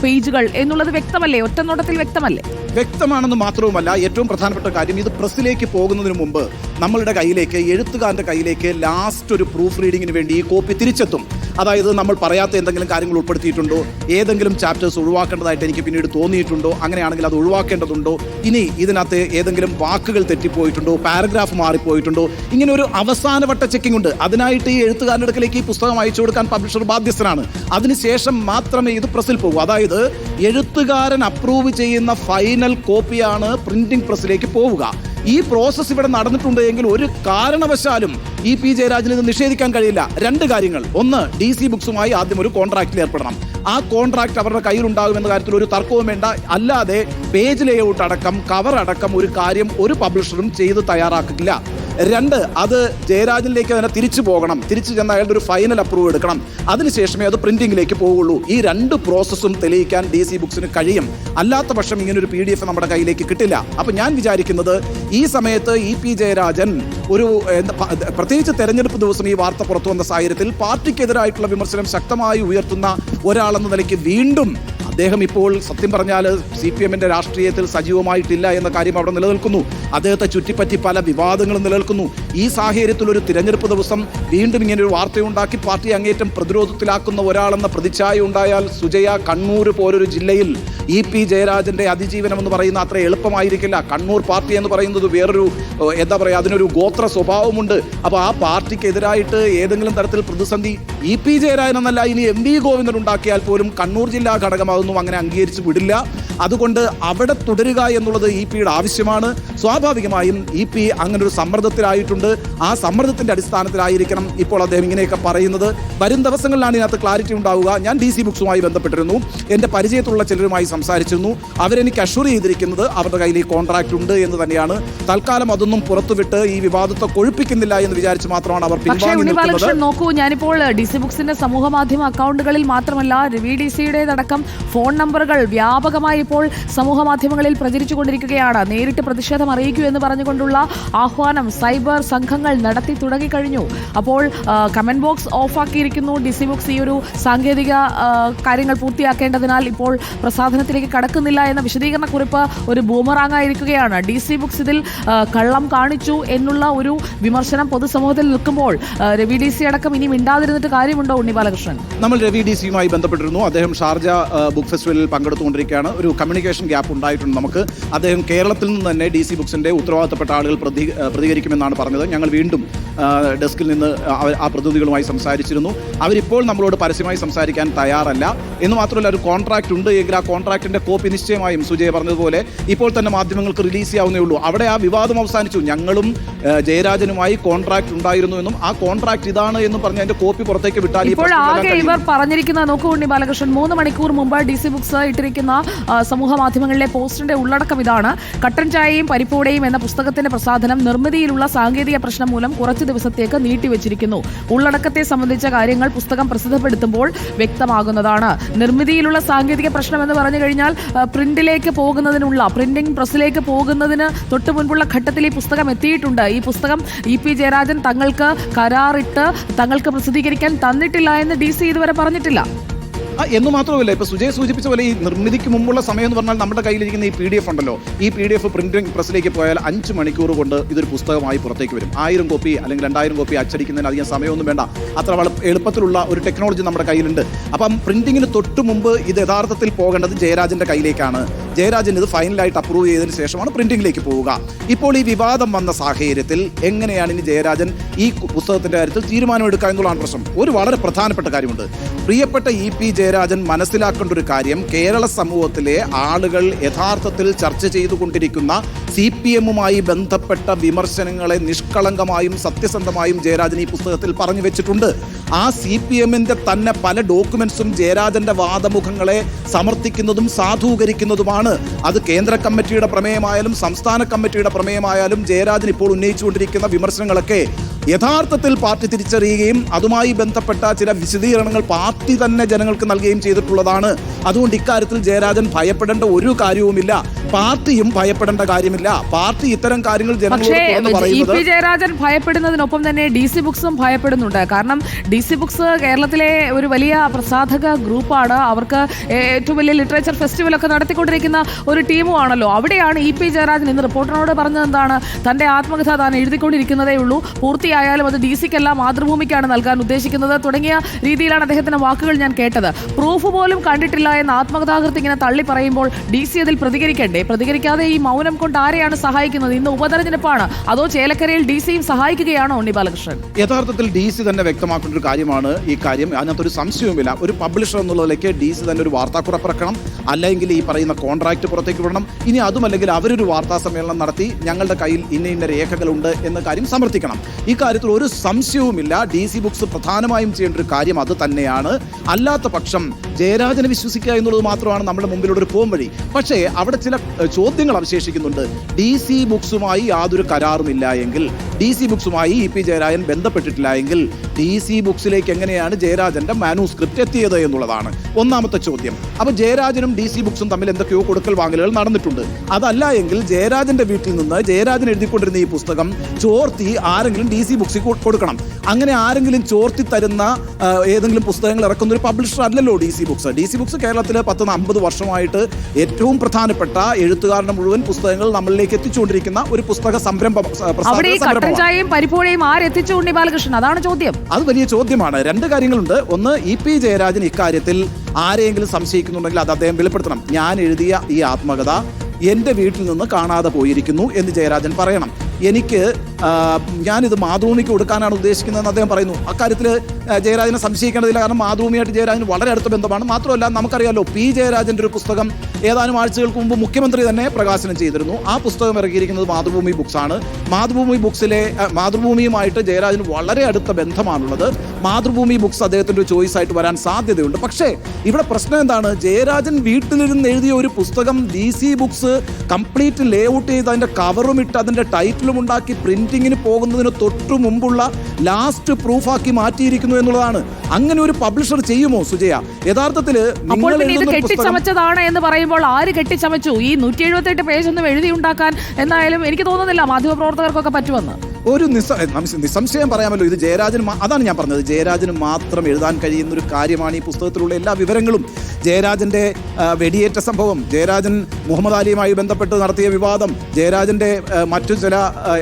പേജുകൾ എന്നുള്ളത് വ്യക്തമല്ലേ? ഒറ്റനോട്ടത്തിൽ വ്യക്തമല്ലേ? വ്യക്തമാണെന്ന് മാത്രവുമല്ല ഏറ്റവും പ്രധാനപ്പെട്ട കാര്യം ഇത് പ്രസ്സിലേക്ക് പോകുന്നതിന് മുമ്പ് നമ്മളുടെ കയ്യിലേക്ക് എഴുത്തുകാരന്റെ കയ്യിലേക്ക് ലാസ്റ്റ് ഒരു പ്രൂഫ് റീഡിങ്ങിന് വേണ്ടി ഈ കോപ്പി തിരിച്ചെത്തും. അതായത് നമ്മൾ പറയാത്ത എന്തെങ്കിലും കാര്യങ്ങൾ ഉൾപ്പെടുത്തിയിട്ടുണ്ടോ? ഏതെങ്കിലും ചാപ്റ്റേഴ്സ് ഒഴിവാക്കേണ്ടതായിട്ട് എനിക്ക് പിന്നീട് തോന്നിയിട്ടുണ്ടോ? അങ്ങനെയാണെങ്കിൽ അത് ഒഴിവാക്കേണ്ടതുണ്ടോ? ഇനി ഇതിനകത്ത് ഏതെങ്കിലും വാക്കുകൾ തെറ്റിപ്പോയിട്ടുണ്ടോ? പാരഗ്രാഫ് മാറിപ്പോയിട്ടുണ്ടോ? ഇങ്ങനെ ഒരു അവസാനവട്ട ചെക്കിംഗ് ഉണ്ട്. അതിനായിട്ട് ഈ എഴുത്തുകാരന്റെ അടുക്കലേക്ക് ഈ പുസ്തകം അയച്ചു കൊടുക്കാൻ പബ്ലിഷർ ബാധ്യസ്ഥനാണ്. അതിനുശേഷം മാത്രമേ ഇത് പ്രസ്സിൽ പോകൂ. അതായത് എഴുത്തുകാരൻ അപ്രൂവ് ചെയ്യുന്ന ഫൈനൽ കോപ്പിയാണ് പ്രിന്റിംഗ് പ്രസ്സിലേക്ക് പോവുക. ഈ പ്രോസസ്സ് ഇവിടെ നടന്നിട്ടുണ്ട് എങ്കിൽ ഒരു കാരണവശാലും ഇ പി ജയരാജന് ഇത് നിഷേധിക്കാൻ കഴിയില്ല. രണ്ട് കാര്യങ്ങൾ. ഒന്ന് ഡി സി ബുക്സുമായി ആദ്യം ഒരു കോൺട്രാക്റ്റിൽ ഏർപ്പെടണം. ആ കോൺട്രാക്ട് അവരുടെ കയ്യിൽ കയ്യിലുണ്ടാകുമെന്ന കാര്യത്തിൽ ഒരു തർക്കവും വേണ്ട. അല്ലാതെ പേജ് ലേഔട്ട് അടക്കം കവർ അടക്കം ഒരു കാര്യം ഒരു പബ്ലിഷറും ചെയ്ത് തയ്യാറാക്കില്ല. രണ്ട് അത് ജയരാജനിലേക്ക് തന്നെ തിരിച്ചു പോകണം. തിരിച്ചു ചെന്ന് അയാളുടെ ഒരു ഫൈനൽ അപ്രൂവ് എടുക്കണം. അതിനുശേഷമേ അത് പ്രിന്റിംഗിലേക്ക് പോവുള്ളൂ. ഈ രണ്ട് പ്രോസസ്സും തെളിയിക്കാൻ ഡി സി ബുക്സിന് കഴിയും. അല്ലാത്ത പക്ഷം ഇങ്ങനൊരു പി ഡി എഫ് നമ്മുടെ കയ്യിലേക്ക് കിട്ടില്ല. അപ്പം ഞാൻ വിചാരിക്കുന്നത് ഈ സമയത്ത് ഇ പി ജയരാജൻ ഒരു പ്രത്യേകിച്ച് തെരഞ്ഞെടുപ്പ് ദിവസം ഈ വാർത്ത പുറത്തു വന്ന സാഹചര്യത്തിൽ പാർട്ടിക്കെതിരായിട്ടുള്ള വിമർശനം ശക്തമായി ഉയർത്തുന്ന ഒരാളെന്ന നിലയ്ക്ക് വീണ്ടും അദ്ദേഹം ഇപ്പോൾ സത്യം പറഞ്ഞാൽ സി പി എമ്മിന്റെ രാഷ്ട്രീയത്തിൽ സജീവമായിട്ടില്ല എന്ന കാര്യം അവിടെ നിലനിൽക്കുന്നു. അദ്ദേഹത്തെ ചുറ്റിപ്പറ്റി പല വിവാദങ്ങളും നിലനിൽക്കുന്നു. ഈ സാഹചര്യത്തിൽ ഒരു തിരഞ്ഞെടുപ്പ് ദിവസം വീണ്ടും ഇങ്ങനെ ഒരു വാർത്തയുണ്ടാക്കി പാർട്ടി അങ്ങേറ്റം പ്രതിരോധത്തിലാക്കുന്ന ഒരാളെന്ന പ്രതിച്ഛായ ഉണ്ടായാൽ സുജയ കണ്ണൂർ പോലൊരു ജില്ലയിൽ ഇ പി ജയരാജന്റെ അതിജീവനം എന്ന് പറയുന്ന അത്ര എളുപ്പമായിരിക്കില്ല. കണ്ണൂർ പാർട്ടി എന്ന് പറയുന്നത് വേറൊരു എന്താ പറയുക അതിനൊരു ഗോത്ര സ്വഭാവമുണ്ട്. അപ്പോൾ ആ പാർട്ടിക്കെതിരായിട്ട് ഏതെങ്കിലും തരത്തിൽ പ്രതിസന്ധി ഇ പി ജയരാജൻ എന്നല്ല ഇനി എം വി ഗോവിന്ദൻ ഉണ്ടാക്കിയാൽ പോലും കണ്ണൂർ ജില്ലാ ഘടകം അതൊന്നും അങ്ങനെ അംഗീകരിച്ച് വിടില്ല. അതുകൊണ്ട് അവിടെ തുടരുക എന്നുള്ളത് ഇ പിയുടെ ആവശ്യമാണ്. സ്വാഭാവികമായും ഇ പി അങ്ങനെ ഒരു സമ്മർദ്ദത്തിലായിട്ടുണ്ട്. ആ സമ്മർദ്ദത്തിന്റെ അടിസ്ഥാനത്തിലായിരിക്കണം ഇപ്പോൾ അദ്ദേഹം ഇങ്ങനെയൊക്കെ പറയുന്നത്. വരും ദിവസങ്ങളിലാണ് ഇതിനകത്ത് ക്ലാരിറ്റി ഉണ്ടാവുക. ഞാൻ ഡി സി ബുക്സുമായി ബന്ധപ്പെട്ടിരുന്നു. എന്റെ പരിചയത്തുള്ള ചിലരുമായി സംസാരിച്ചിരുന്നു. അവരെനിക്ക് അഷ്വർ ചെയ്തിരിക്കുന്നത് അവരുടെ കയ്യിൽ ഈ കോൺട്രാക്ട് ഉണ്ട് എന്ന് തന്നെയാണ്. തൽക്കാലം അതൊന്നും പുറത്തുവിട്ട് ഈ വിവാദത്തെ കൊഴുപ്പിക്കുന്നില്ല എന്ന് വിചാരിച്ച് മാത്രമാണ് അവർ പക്ഷേ നോക്കൂ ഞാനിപ്പോൾ ഡി സി ബുക്സിന്റെ സമൂഹ മാധ്യമ അക്കൗണ്ടുകളിൽ മാത്രമല്ല വി ഡി സിയുടേതടക്കം ഫോൺ നമ്പറുകൾ വ്യാപകമായി ഇപ്പോൾ സമൂഹ മാധ്യമങ്ങളിൽ പ്രചരിച്ചുകൊണ്ടിരിക്കുകയാണ്. നേരിട്ട് പ്രതിഷേധം അറിയിക്കൂ എന്ന് പറഞ്ഞുകൊണ്ടുള്ള ആഹ്വാനം സൈബർ സംഘങ്ങൾ നടത്തി തുടങ്ങിക്കഴിഞ്ഞു. അപ്പോൾ കമന്റ് ബോക്സ് ഓഫാക്കിയിരിക്കുന്നു. ഡി സി ബുക്സ് ഈ ഒരു സാങ്കേതിക കാര്യങ്ങൾ പൂർത്തിയാക്കേണ്ടതിനാൽ ഇപ്പോൾ പ്രസാധനത്തിലേക്ക് കടക്കുന്നില്ല എന്ന വിശദീകരണ കുറിപ്പ് ഒരു ബൂമറാങ്ങായിരിക്കുകയാണ് ഡി സി ബുക്സ് ഇതിൽ കള്ളം കാണിച്ചു എന്നുള്ള ഒരു വിമർശനം പൊതുസമൂഹത്തിൽ നിൽക്കുമ്പോൾ രവി ഡി സി അടക്കം ഇനി മിണ്ടാതിരുന്നിട്ട് കാര്യമുണ്ടോ ഉണ്ണി ബാലകൃഷ്ണൻ? നമ്മൾ രവി ഡി സിയുമായി ബന്ധപ്പെട്ടിരുന്നു. അദ്ദേഹം ഷാർജ ബുക്ക് ഫെസ്റ്റിവലിൽ പങ്കെടുത്തുകൊണ്ടിരിക്കുകയാണ്. ഒരു കമ്മ്യൂണിക്കേഷൻ ഗ്യാപ്പ് ഉണ്ടായിട്ടുണ്ട് നമുക്ക്. അദ്ദേഹം കേരളത്തിൽ നിന്ന് തന്നെ ഡി സി ബുക്സിന്റെ ഉത്തരവാദിത്തപ്പെട്ട ആളുകൾ പ്രതി പ്രതികരിക്കുമെന്നാണ് പറഞ്ഞത്. ഞങ്ങൾ വീണ്ടും ഡെസ്കിൽ നിന്ന് ആ പ്രതിനിധികളുമായി സംസാരിച്ചിരുന്നു. അവരിപ്പോൾ നമ്മളോട് പരസ്യമായി സംസാരിക്കാൻ തയ്യാറല്ല. എന്ന് മാത്രമല്ല ഒരു കോൺട്രാക്റ്റ് ഉണ്ട് എങ്കിൽ ആ കോൺട്രാക്റ്റിന്റെ കോപ്പി നിശ്ചയമായും സുജയ പറഞ്ഞതുപോലെ ഇപ്പോൾ തന്നെ മാധ്യമങ്ങൾക്ക് റിലീസ് ചെയ്യാവുന്നേ ഉള്ളൂ. അവിടെ ആ വിവാദം അവസാനിച്ചു. ഞങ്ങളും ജയരാജനുമായി കോൺട്രാക്ട് ഉണ്ടായിരുന്നു എന്നും ആ കോൺട്രാക്ട് ഇതാണ് എന്ന് പറഞ്ഞ് അതിന്റെ കോപ്പി പുറത്തേക്ക് വിട്ടാൽ ഇപ്പോൾ ആകെ ഇവർ പറഞ്ഞിരിക്കുന്ന നോക്കൂ ഉണ്ണി ബാലകൃഷ്ണൻ മൂന്ന് മണിക്കൂർ മുമ്പ് ഡി സി ബുക്സ് ഇട്ടിരിക്കുന്ന സമൂഹ മാധ്യമങ്ങളിലെ പോസ്റ്റിന്റെ ഉള്ളടക്കം ഇതാണ്. കട്ടൻ ചായയും പരിപ്പൂടയും എന്ന പുസ്തകത്തിന്റെ പ്രസാധനം നിർമ്മിതിയിലുള്ള സാങ്കേതിക പ്രശ്നം മൂലം കുറച്ച് ദിവസത്തേക്ക് നീട്ടിവച്ചിരിക്കുന്നു. ഉള്ളടക്കത്തെ സംബന്ധിച്ച കാര്യങ്ങൾ പുസ്തകം പ്രസിദ്ധപ്പെടുത്തുമ്പോൾ വ്യക്തമാകുന്നതാണ്. നിർമ്മിതിയിലുള്ള സാങ്കേതിക പ്രശ്നം എന്ന് പറഞ്ഞു കഴിഞ്ഞാൽ പ്രിന്റിലേക്ക് പോകുന്നതിനുള്ള പ്രിന്റിംഗ് പ്രസ്സിലേക്ക് പോകുന്നതിന് തൊട്ട് മുൻപുള്ള ഘട്ടത്തിൽ ഈ പുസ്തകം എത്തിയിട്ടുണ്ട്. ഈ പുസ്തകം ഇ പി ജയരാജൻ തങ്ങൾക്ക് കരാറിട്ട് തങ്ങൾക്ക് പ്രസിദ്ധീകരിക്കാൻ തന്നിട്ടില്ല എന്ന് ഡി ഇതുവരെ പറഞ്ഞിട്ടില്ല. എന്ന് മാത്രമല്ല ഇപ്പൊ സുജയ് സൂചിപ്പിച്ച പോലെ ഈ നിർമ്മിതിക്ക് മുമ്പുള്ള സമയം എന്ന് പറഞ്ഞാൽ നമ്മുടെ കയ്യിലിരിക്കുന്ന ഈ പി ഡി എഫ് ഉണ്ടല്ലോ. ഈ പി ഡി എഫ് പ്രിന്റിംഗ് പ്രസ്സിലേക്ക് പോയാൽ അഞ്ച് മണിക്കൂർ കൊണ്ട് ഇതൊരു പുസ്തകമായി പുറത്തേക്ക് വരും. ആയിരം കോപ്പി അല്ലെങ്കിൽ രണ്ടായിരം കോപ്പി അച്ചടിക്കുന്നതിന് അധികം സമയമൊന്നും വേണ്ട. അത്ര എളുപ്പത്തിലുള്ള ഒരു ടെക്നോളജി നമ്മുടെ കയ്യിലുണ്ട്. അപ്പം പ്രിന്റിങ്ങിന് തൊട്ട് മുമ്പ് ഇത് യഥാർത്ഥത്തിൽ പോകേണ്ടത് ജയരാജന്റെ കയ്യിലേക്കാണ്. ജയരാജൻ ഇത് ഫൈനലായിട്ട് അപ്രൂവ് ചെയ്തതിന് ശേഷമാണ് പ്രിന്റിംഗിലേക്ക് പോവുക. ഇപ്പോൾ ഈ വിവാദം വന്ന സാഹചര്യത്തിൽ എങ്ങനെയാണ് ഇനി ജയരാജൻ ഈ പുസ്തകത്തിന്റെ കാര്യത്തിൽ തീരുമാനമെടുക്കുക എന്നുള്ളതാണ് പ്രശ്നം. ഒരു വളരെ പ്രധാനപ്പെട്ട കാര്യമുണ്ട്. പ്രിയപ്പെട്ട ഇ പി ജയരാജൻ മനസ്സിലാക്കേണ്ട ഒരു കാര്യം കേരള സമൂഹത്തിലെ ആളുകൾ യഥാർത്ഥത്തിൽ ചർച്ച ചെയ്തുകൊണ്ടിരിക്കുന്ന സി പി എമ്മുമായി ബന്ധപ്പെട്ട വിമർശനങ്ങളെ നിഷ്കളങ്കമായും സത്യസന്ധമായും ജയരാജൻ ഈ പുസ്തകത്തിൽ പറഞ്ഞു വെച്ചിട്ടുണ്ട്. ആ സി പി എമ്മിന്റെ തന്നെ പല ഡോക്യുമെന്റ്സും ജയരാജന്റെ വാദമുഖങ്ങളെ സമർത്ഥിക്കുന്നതും സാധൂകരിക്കുന്നതുമാണ് അത് കേന്ദ്ര കമ്മിറ്റിയുടെ പ്രമേയമായാലും സംസ്ഥാന കമ്മിറ്റിയുടെ പ്രമേയമായാലും ജയരാജൻ ഇപ്പോൾ ഉന്നയിച്ചുകൊണ്ടിരിക്കുന്ന വിമർശനങ്ങളൊക്കെ യഥാർത്ഥത്തിൽ പാർട്ടി തിരിച്ചറിയുകയും അതുമായി ബന്ധപ്പെട്ട ചില വിശദീകരണങ്ങൾ പാർട്ടി തന്നെ ജനങ്ങൾക്ക് നൽകുകയും ചെയ്തിട്ടുള്ളതാണ്. അതുകൊണ്ട് ഇക്കാര്യത്തിൽ ജയരാജൻ ഭയപ്പെടേണ്ട ഒരു കാര്യവുമില്ല. പാർട്ടിയും ഭയപ്പെടേണ്ട കാര്യമില്ല. പാർട്ടി ഇത്തരം കാര്യങ്ങൾ ജനങ്ങളോട് ജയരാജൻ ഭയപ്പെടുന്നതിനൊപ്പം തന്നെ ഡി സി ബുക്സും ഭയപ്പെടുന്നുണ്ട്. കാരണം ഡി സി ബുക്സ് കേരളത്തിലെ ഒരു വലിയ പ്രസാധക ഗ്രൂപ്പാണ്. അവർക്ക് ഏറ്റവും വലിയ ലിറ്ററേച്ചർ ഫെസ്റ്റിവൽ ഒക്കെ നടത്തിക്കൊണ്ടിരിക്കുന്ന ഒരു ടീമുമാണല്ലോ അവിടെയാണ് ഇ പി ജയരാജൻ ഇന്ന് റിപ്പോർട്ടറിനോട് പറഞ്ഞത് എന്താണ്? തന്റെ ആത്മകഥ താൻ എഴുതിക്കൊണ്ടിരിക്കുന്നതേ ഉള്ളൂ. പൂർത്തിയായാലും അത് ഡി സിക്കല്ല മാതൃഭൂമിക്കാണ് നൽകാൻ ഉദ്ദേശിക്കുന്നത്. തുടങ്ങിയ രീതിയിലാണ് അദ്ദേഹത്തിന്റെ വാക്കുകൾ ഞാൻ കേട്ടത്. പ്രൂഫ് പോലും കണ്ടിട്ടില്ല എന്ന ആത്മകഥാകൃത്ത് ഇങ്ങനെ തള്ളി പറയുമ്പോൾ ഡി സി അതിൽ പ്രതികരിക്കണ്ടേ? പ്രതികരിക്കാതെ ഈ മൗനം കൊണ്ട് ആരെയാണ് സഹായിക്കുന്നത്? ഇന്ന് ഉപതെരഞ്ഞെടുപ്പാണ്. അതോ ചേലക്കരയിൽ ഡി സിയും സഹായിക്കുകയാണോ ഉണ്ണി ബാലകൃഷ്ണൻ? യഥാർത്ഥത്തിൽ ഡി സി തന്നെ വ്യക്തമാക്കുന്ന ഒരു കാര്യമാണ് ഈ കാര്യം. അതിനകത്തൊരു സംശയവുമില്ല. ഒരു പബ്ലിഷർ എന്നുള്ളതിലേക്ക് ഡി സി തന്നെ ഒരു വാർത്താക്കുറപ്പിറക്കണം അല്ലെങ്കിൽ ഈ പറയുന്ന കോൺട്രാക്ട് പുറത്തേക്ക് വിടണം. ഇനി അതുമല്ലെങ്കിൽ അവരൊരു വാർത്താ സമ്മേളനം നടത്തി ഞങ്ങളുടെ കയ്യിൽ ഇന്ന ഇന്ന രേഖകളുണ്ട് എന്ന കാര്യം സമർത്ഥിക്കണം. ഈ കാര്യത്തിൽ ഒരു സംശയവുമില്ല. ഡി സി ബുക്സ് പ്രധാനമായും ചെയ്യേണ്ട ഒരു കാര്യം അത് തന്നെയാണ്. അല്ലാത്ത പക്ഷം ജയരാജനെ വിശ്വസിക്കുക എന്നുള്ളത് മാത്രമാണ് നമ്മുടെ മുമ്പിലുള്ള ഒരു പോംവഴി പക്ഷേ അവിടെ ചില ചോദ്യങ്ങൾ അവശേഷിക്കുന്നുണ്ട്. ഡി സി ബുക്സുമായി യാതൊരു കരാറുമില്ല എങ്കിൽ ഡി സി ബുക്സുമായി ഇ പി ജയരാജൻ ബന്ധപ്പെട്ടിട്ടില്ല എങ്കിൽ ഡി സി ബുക്സിലേക്ക് എങ്ങനെയാണ് ജയരാജന്റെ മാനുസ്ക്രിപ്റ്റ് എത്തിയത് എന്നുള്ളതാണ് ഒന്നാമത്തെ ചോദ്യം. അപ്പോൾ ജയരാജനും ഡി സി ബുക്സും തമ്മിൽ എന്തൊക്കെയോ കൊടുക്കൽ വാങ്ങലുകൾ നടന്നിട്ടുണ്ട്. അതല്ല എങ്കിൽ ജയരാജന്റെ വീട്ടിൽ നിന്ന് ജയരാജൻ എഴുതിക്കൊണ്ടിരുന്ന ഈ പുസ്തകം ചോർത്തി ആരെങ്കിലും ഡി സി ബുക്സിൽ കൊടുക്കണം. അങ്ങനെ ആരെങ്കിലും ചോർത്തി തരുന്ന ഏതെങ്കിലും പുസ്തകങ്ങൾ ഇറക്കുന്ന ഒരു പബ്ലിഷർ അല്ലല്ലോ D C books. D C books കേരളത്തിൽ പത്ത് അമ്പത് വർഷമായിട്ട് ഏറ്റവും പ്രധാനപ്പെട്ട എഴുത്തുകാരുടെ മുഴുവൻ പുസ്തകങ്ങൾ നമ്മളിലേക്ക് എത്തിച്ചുകൊണ്ടിരിക്കുന്ന ഒരു പുസ്തക സംരംഭം പരിപ്പോഴയും ആരെത്തിച്ചു ഉണ്ണി ബാലകൃഷ്ണൻ? അതാണ് ചോദ്യം. അത് വലിയ ചോദ്യമാണ്. രണ്ട് കാര്യങ്ങളുണ്ട്. ഒന്ന് ഇ പി ജയരാജൻ ഇക്കാര്യത്തിൽ ആരെയെങ്കിലും സംശയിക്കുന്നുണ്ടെങ്കിൽ അത് അദ്ദേഹം വെളിപ്പെടുത്തണം. ഞാൻ എഴുതിയ ഈ ആത്മകഥ എന്റെ വീട്ടിൽ നിന്ന് കാണാതെ പോയിരിക്കുന്നു എന്ന് ജയരാജൻ പറയണം. എനിക്ക് ഞാനിത് മാതൃഭൂമിക്ക് കൊടുക്കാനാണ് ഉദ്ദേശിക്കുന്നതെന്ന് അദ്ദേഹം പറയുന്നു. അക്കാര്യത്തിൽ ജയരാജനെ സംശയിക്കേണ്ടതില്ല. കാരണം മാതൃഭൂമിയായിട്ട് ജയരാജന് വളരെ അടുത്ത ബന്ധമാണ്. മാത്രമല്ല നമുക്കറിയാലോ പി ജയരാജന്റെ ഒരു പുസ്തകം ഏതാനും ആഴ്ചകൾക്ക് മുമ്പ് മുഖ്യമന്ത്രി തന്നെ പ്രകാശനം ചെയ്തിരുന്നു. ആ പുസ്തകം ഇറക്കിയിരിക്കുന്നത് മാതൃഭൂമി ബുക്സ് ആണ്. മാതൃഭൂമി ബുക്സിലെ മാതൃഭൂമിയുമായിട്ട് ജയരാജന് വളരെ അടുത്ത ബന്ധമാണുള്ളത്. മാതൃഭൂമി ബുക്സ് അദ്ദേഹത്തിന്റെ ചോയ്സ് ആയിട്ട് വരാൻ സാധ്യതയുണ്ട്. പക്ഷേ ഇവിടെ പ്രശ്നം എന്താണ്? ജയരാജൻ വീട്ടിലിരുന്ന് എഴുതിയ ഒരു പുസ്തകം D C books complete layout ചെയ്ത് അതിന്റെ കവറും ഇട്ട് അതിന്റെ ടൈറ്റിലും ഉണ്ടാക്കി പ്രിന്റിങ്ങിന് പോകുന്നതിന് തൊട്ടു മുമ്പുള്ള ലാസ്റ്റ് പ്രൂഫാക്കി മാറ്റിയിരിക്കുന്നു എന്നുള്ളതാണ്. അങ്ങനെ ഒരു പബ്ലിഷർ ചെയ്യുമോ സുജയ? യഥാർത്ഥത്തിൽ അപ്പോൾ പിന്നെ ഇത് കെട്ടിച്ചമച്ചതാണ് എന്ന് പറയുമ്പോൾ ആര് കെട്ടിച്ചമച്ചു? ഈ നൂറ്റി എഴുപത്തെട്ട് പേജ് ഒന്നും എഴുതി ഉണ്ടാക്കാൻ എന്തായാലും എനിക്ക് തോന്നുന്നില്ല മാധ്യമപ്രവർത്തകർക്കൊക്കെ പറ്റുമെന്ന്. ഒരു നിസ്സ നിസ് നിസ്സംശയം പറയാമല്ലോ ഇത് ജയരാജന് അതാണ് ഞാൻ പറഞ്ഞത്. ജയരാജന് മാത്രം എഴുതാൻ കഴിയുന്ന ഒരു കാര്യമാണ് ഈ പുസ്തകത്തിലുള്ള എല്ലാ വിവരങ്ങളും. ജയരാജന്റെ വെടിയേറ്റ സംഭവം ജയരാജൻ മുഹമ്മദ് അലിയുമായി ബന്ധപ്പെട്ട് നടത്തിയ വിവാദം ജയരാജന്റെ മറ്റു ചില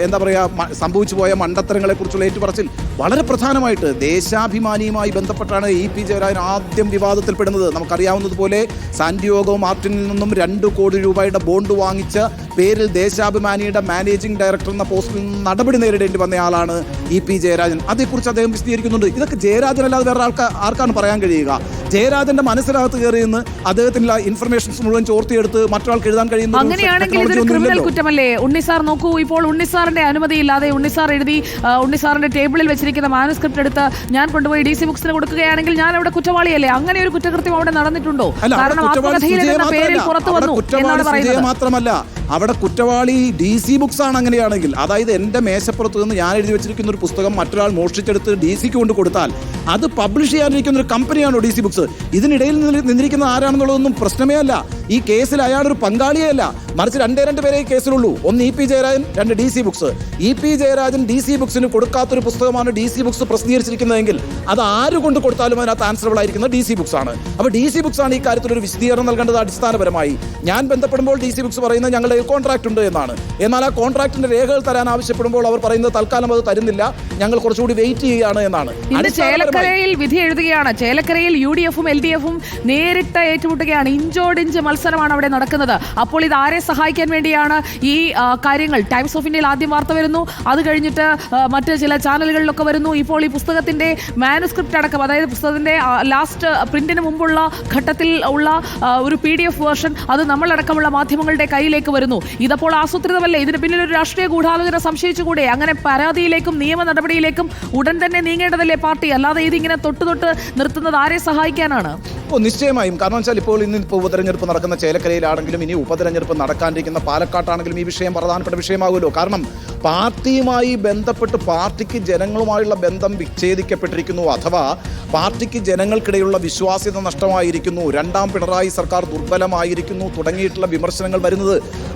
എന്താ പറയുക സംഭവിച്ചു പോയ മണ്ടത്തരങ്ങളെ കുറിച്ചുള്ള ഏറ്റുപറച്ചിൽ വളരെ പ്രധാനമായിട്ട് ദേശാഭിമാനിയുമായി ബന്ധപ്പെട്ടാണ് ഇ പി ജയരാജൻ ആദ്യം വിവാദത്തിൽ പെടുന്നത് നമുക്കറിയാവുന്നതുപോലെ സാന്റിയോഗോ മാർട്ടിനിൽ നിന്നും രണ്ട് കോടി രൂപയുടെ ബോണ്ട് വാങ്ങിച്ച പേരിൽ ദേശാഭിമാനിയുടെ മാനേജിംഗ് ഡയറക്ടർ എന്ന പോസ്റ്റിൽ നിന്ന് നടപടി നേരിടേണ്ടി വന്ന ആളാണ് ഇ പി ജയരാജൻ. അതേക്കുറിച്ച് അദ്ദേഹം വിശദീകരിക്കുന്നുണ്ട്. ഇതൊക്കെ ജയരാജൻ അല്ലാതെ വേറെ ആൾക്കാർ ആർക്കാണ് പറയാൻ കഴിയുക? ജയരാജന്റെ മനസ്സിനകത്ത് കയറി നിന്ന് അദ്ദേഹത്തിനുള്ള ഇൻഫർമേഷൻസ് മുഴുവൻ ചോർത്തിയെടുത്ത് മറ്റൊരാൾക്ക് എഴുതാൻ കഴിയുന്ന അങ്ങനെയാണെങ്കിൽ ഇതൊരു ക്രിമിനൽ കുറ്റമല്ലേ? ഉണ്ണിസാർ നോക്കൂ ഇപ്പോൾ ഉണ്ണിസാറിന്റെ അനുമതിയില്ലാതെ ഉണ്ണിസാർ എഴുതി ഉണ്ണിസാറിന്റെ ടേബിളിൽ വെച്ചിരിക്കുന്ന മാനുസ്ക്രിപ്റ്റ് എടുത്ത് ഞാൻ കൊണ്ടുപോയി ഡി സി ബുക്സിന് കൊടുക്കുകയാണെങ്കിൽ ഞാൻ അവിടെ കുറ്റവാളിയല്ലേ? അങ്ങനെ ഒരു കുറ്റകൃത്യം അവിടെ നടന്നിട്ടുണ്ടോ? കാരണം ആത്മകഥയിൽ പേരിൽ. പുറത്തു വന്നു എന്നാണ് പറയുന്നത്. മാത്രമല്ല. അവിടെ കുറ്റവാളി ഡി സി ബുക്സ് ആണ് അങ്ങനെയാണെങ്കിൽ അതായത് എന്റെ മേശപ്പുറത്ത് നിന്ന് ഞാൻ എഴുതി വെച്ചിരിക്കുന്ന ഒരു പുസ്തകം മറ്റൊരാൾ മോഷ്ടിച്ചെടുത്ത് ഡി സിക്ക് കൊണ്ട് കൊടുത്താൽ അത് പബ്ലിഷ് ചെയ്യാനിരിക്കുന്ന ഒരു കമ്പനിയാണോ ഡി സി ബുക്സ് ഇതിനിടയിൽ നിന്ന് നിന്നിരിക്കുന്ന ആരാണെന്നുള്ളതൊന്നും പ്രശ്നമേ അല്ല. ഈ കേസിൽ അയാളൊരു പങ്കാളിയേ അല്ല. മറിച്ച് രണ്ടേ രണ്ട് പേരെ ഈ കേസിലുള്ളൂ. ഒന്ന് ഇ പി ജയരാജൻ രണ്ട് D C books E P Jayarajan D C ബുക്സിന് കൊടുക്കാത്തൊരു പുസ്തകമാണ് ഡി സി ബുക്സ് പ്രസിദ്ധീകരിച്ചിരിക്കുന്നതെങ്കിൽ അത് ആര് കൊണ്ട് കൊടുത്താലും അതിനകത്ത് ആൻസറബിൾ ആയിരിക്കുന്നത് ഡി സി ബുക്സ് ആണ്. അപ്പോൾ ഡി സി ബുക്സ് ആണ് ഈ കാര്യത്തിൽ ഒരു വിശദീകരണം നൽകേണ്ടത് അടിസ്ഥാനപരമായി. ഞാൻ ബന്ധപ്പെടുമ്പോൾ ഡി സി ബുക്സ് പറയുന്നത് ഞങ്ങളുടെ കോൺട്രാക്ട് ഉണ്ട് എന്നാണ്. എന്നാൽ ആ കോൺട്രാക്ടിന്റെ രേഖകൾ തരാൻ ആവശ്യപ്പെടുമ്പോൾ അവർ പറയുന്നത് തൽക്കാലം അത് തരുന്നില്ല. ഞങ്ങൾ കുറച്ചുകൂടി വെയിറ്റ് ചെയ്യുകയാണ് എന്നാണ്. ഇന്ന് ചേലക്കരയിൽ വിധി എഴുതുകയാണ്. ചേലക്കരയിൽ യു ഡി എഫും എൽ ഡി എഫും നേരിട്ട് ഏറ്റുമുട്ടുകയാണ്. ഇഞ്ചോടിഞ്ച് മത്സരമാണ് അവിടെ നടക്കുന്നത്. അപ്പോൾ ഇത് ആരെ സഹായിക്കാൻ വേണ്ടിയാണ് ഈ കാര്യങ്ങൾ? ടൈംസ് ഓഫ് ഇന്ത്യയിൽ ആദ്യം വാർത്ത വരുന്നു. അത് കഴിഞ്ഞിട്ട് മറ്റ് ചില ചാനലുകളിലൊക്കെ വരുന്നു. ഇപ്പോൾ ഈ പുസ്തകത്തിന്റെ മാനുസ്ക്രിപ്റ്റ് അടക്കം അതായത് പുസ്തകത്തിന്റെ ലാസ്റ്റ് പ്രിന്റിന് മുമ്പുള്ള ഘട്ടത്തിൽ ഉള്ള ഒരു പി ഡി എഫ് വേർഷൻ അത് നമ്മളടക്കമുള്ള മാധ്യമങ്ങളുടെ കയ്യിലേക്ക് വരുന്നു. ഇതപ്പോൾ ആസൂത്രിതമല്ലേ? ഇതിന് പിന്നിൽ ഒരു രാഷ്ട്രീയ ഗൂഢാലോചന സംശയിച്ചുകൂടെ? അങ്ങനെ പരാതിയിലേക്കും നിയമ നടപടിയിലേക്കും ഉടൻ തന്നെ നീങ്ങേണ്ടതല്ലേ പാർട്ടി? അല്ലാതെ ഇതിങ്ങനെ തൊട്ട് തൊട്ട് നിർത്തുന്നത് ആരെ സഹായിക്കാനാണ്? ഇപ്പോൾ നിശ്ചയമായും. കാരണം വെച്ചാൽ ഇപ്പോൾ ഇന്ന് ഇപ്പോൾ ഉപതെരഞ്ഞെടുപ്പ് നടക്കുന്ന ചേലക്കരയിലാണെങ്കിലും ഇനി ഉപതെരഞ്ഞെടുപ്പ് നടക്കാനിരിക്കുന്ന പാലക്കാട്ടാണെങ്കിലും ഈ വിഷയം പ്രധാനപ്പെട്ട വിഷയമാകുമല്ലോ കാരണം പാർട്ടിയുമായി ബന്ധപ്പെട്ട് പാർട്ടിക്ക് ജനങ്ങളുമായുള്ള ബന്ധം വിച്ഛേദിക്കപ്പെട്ടിരിക്കുന്നു അഥവാ പാർട്ടിക്ക് ജനങ്ങൾക്കിടയിലുള്ള വിശ്വാസ്യത നഷ്ടമായിരിക്കുന്നു. രണ്ടാം പിണറായി സർക്കാർ ദുർബലമായിരിക്കുന്നു. തുടങ്ങിയിട്ടുള്ള വിമർശനങ്ങൾ വരുന്നത്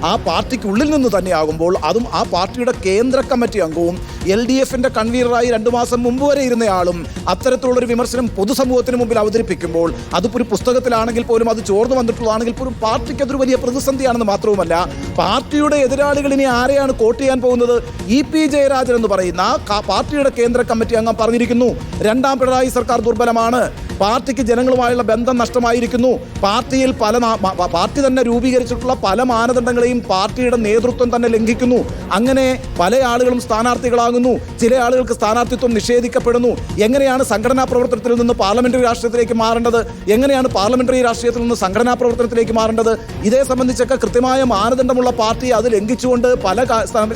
ആ പാർട്ടിക്കുള്ളിൽ നിന്ന് തന്നെയാകുമ്പോൾ അതും ആ പാർട്ടിയുടെ കേന്ദ്ര കമ്മിറ്റി അംഗവും എൽ ഡി എഫിന്റെ കൺവീനറായി രണ്ടു മാസം മുമ്പ് വരെ ഇരുന്നയാളും അത്തരത്തിലുള്ളൊരു വിമർശനം പൊതുസമൂഹത്തിന് മുമ്പിൽ അവതരിപ്പിക്കുമ്പോൾ അതിപ്പോൾ ഒരു പുസ്തകത്തിലാണെങ്കിൽ പോലും അത് ചോർന്നു വന്നിട്ടുള്ളതാണെങ്കിൽ പോലും പാർട്ടിക്ക് അതൊരു വലിയ പ്രതിസന്ധിയാണെന്ന് മാത്രവുമല്ല പാർട്ടിയുടെ എതിരാളികൾ ഇനി ആരെയാണ് കോട്ട് ചെയ്യാൻ പോകുന്നത്? ഇ പി ജയരാജൻ എന്ന് പറയുന്ന പാർട്ടിയുടെ കേന്ദ്ര കമ്മിറ്റി അംഗം പറഞ്ഞിരിക്കുന്നു. രണ്ടാം പിണറായി സർക്കാർ ദുർബലമാണ്. പാർട്ടിക്ക് ജനങ്ങളുമായുള്ള ബന്ധം നഷ്ടമായിരിക്കുന്നു. പാർട്ടിയിൽ പല പാർട്ടി തന്നെ രൂപീകരിച്ചിട്ടുള്ള പല മാനദണ്ഡങ്ങളെയും പാർട്ടിയുടെ നേതൃത്വം തന്നെ ലംഘിക്കുന്നു. അങ്ങനെ പല ആളുകളും സ്ഥാനാർത്ഥികളാകുന്നു. ചില ആളുകൾക്ക് സ്ഥാനാർത്ഥിത്വം നിഷേധിക്കപ്പെടുന്നു. എങ്ങനെയാണ് സംഘടനാ പ്രവർത്തനത്തിൽ നിന്ന് പാർലമെന്ററി രാഷ്ട്രീയത്തിലേക്ക് മാറേണ്ടത്? എങ്ങനെയാണ് പാർലമെന്ററി രാഷ്ട്രീയത്തിൽ നിന്ന് സംഘടനാ പ്രവർത്തനത്തിലേക്ക് മാറേണ്ടത്? ഇതേ സംബന്ധിച്ചൊക്കെ കൃത്യമായ മാനദണ്ഡമുള്ള പാർട്ടി അത് ലംഘിച്ചുകൊണ്ട് പല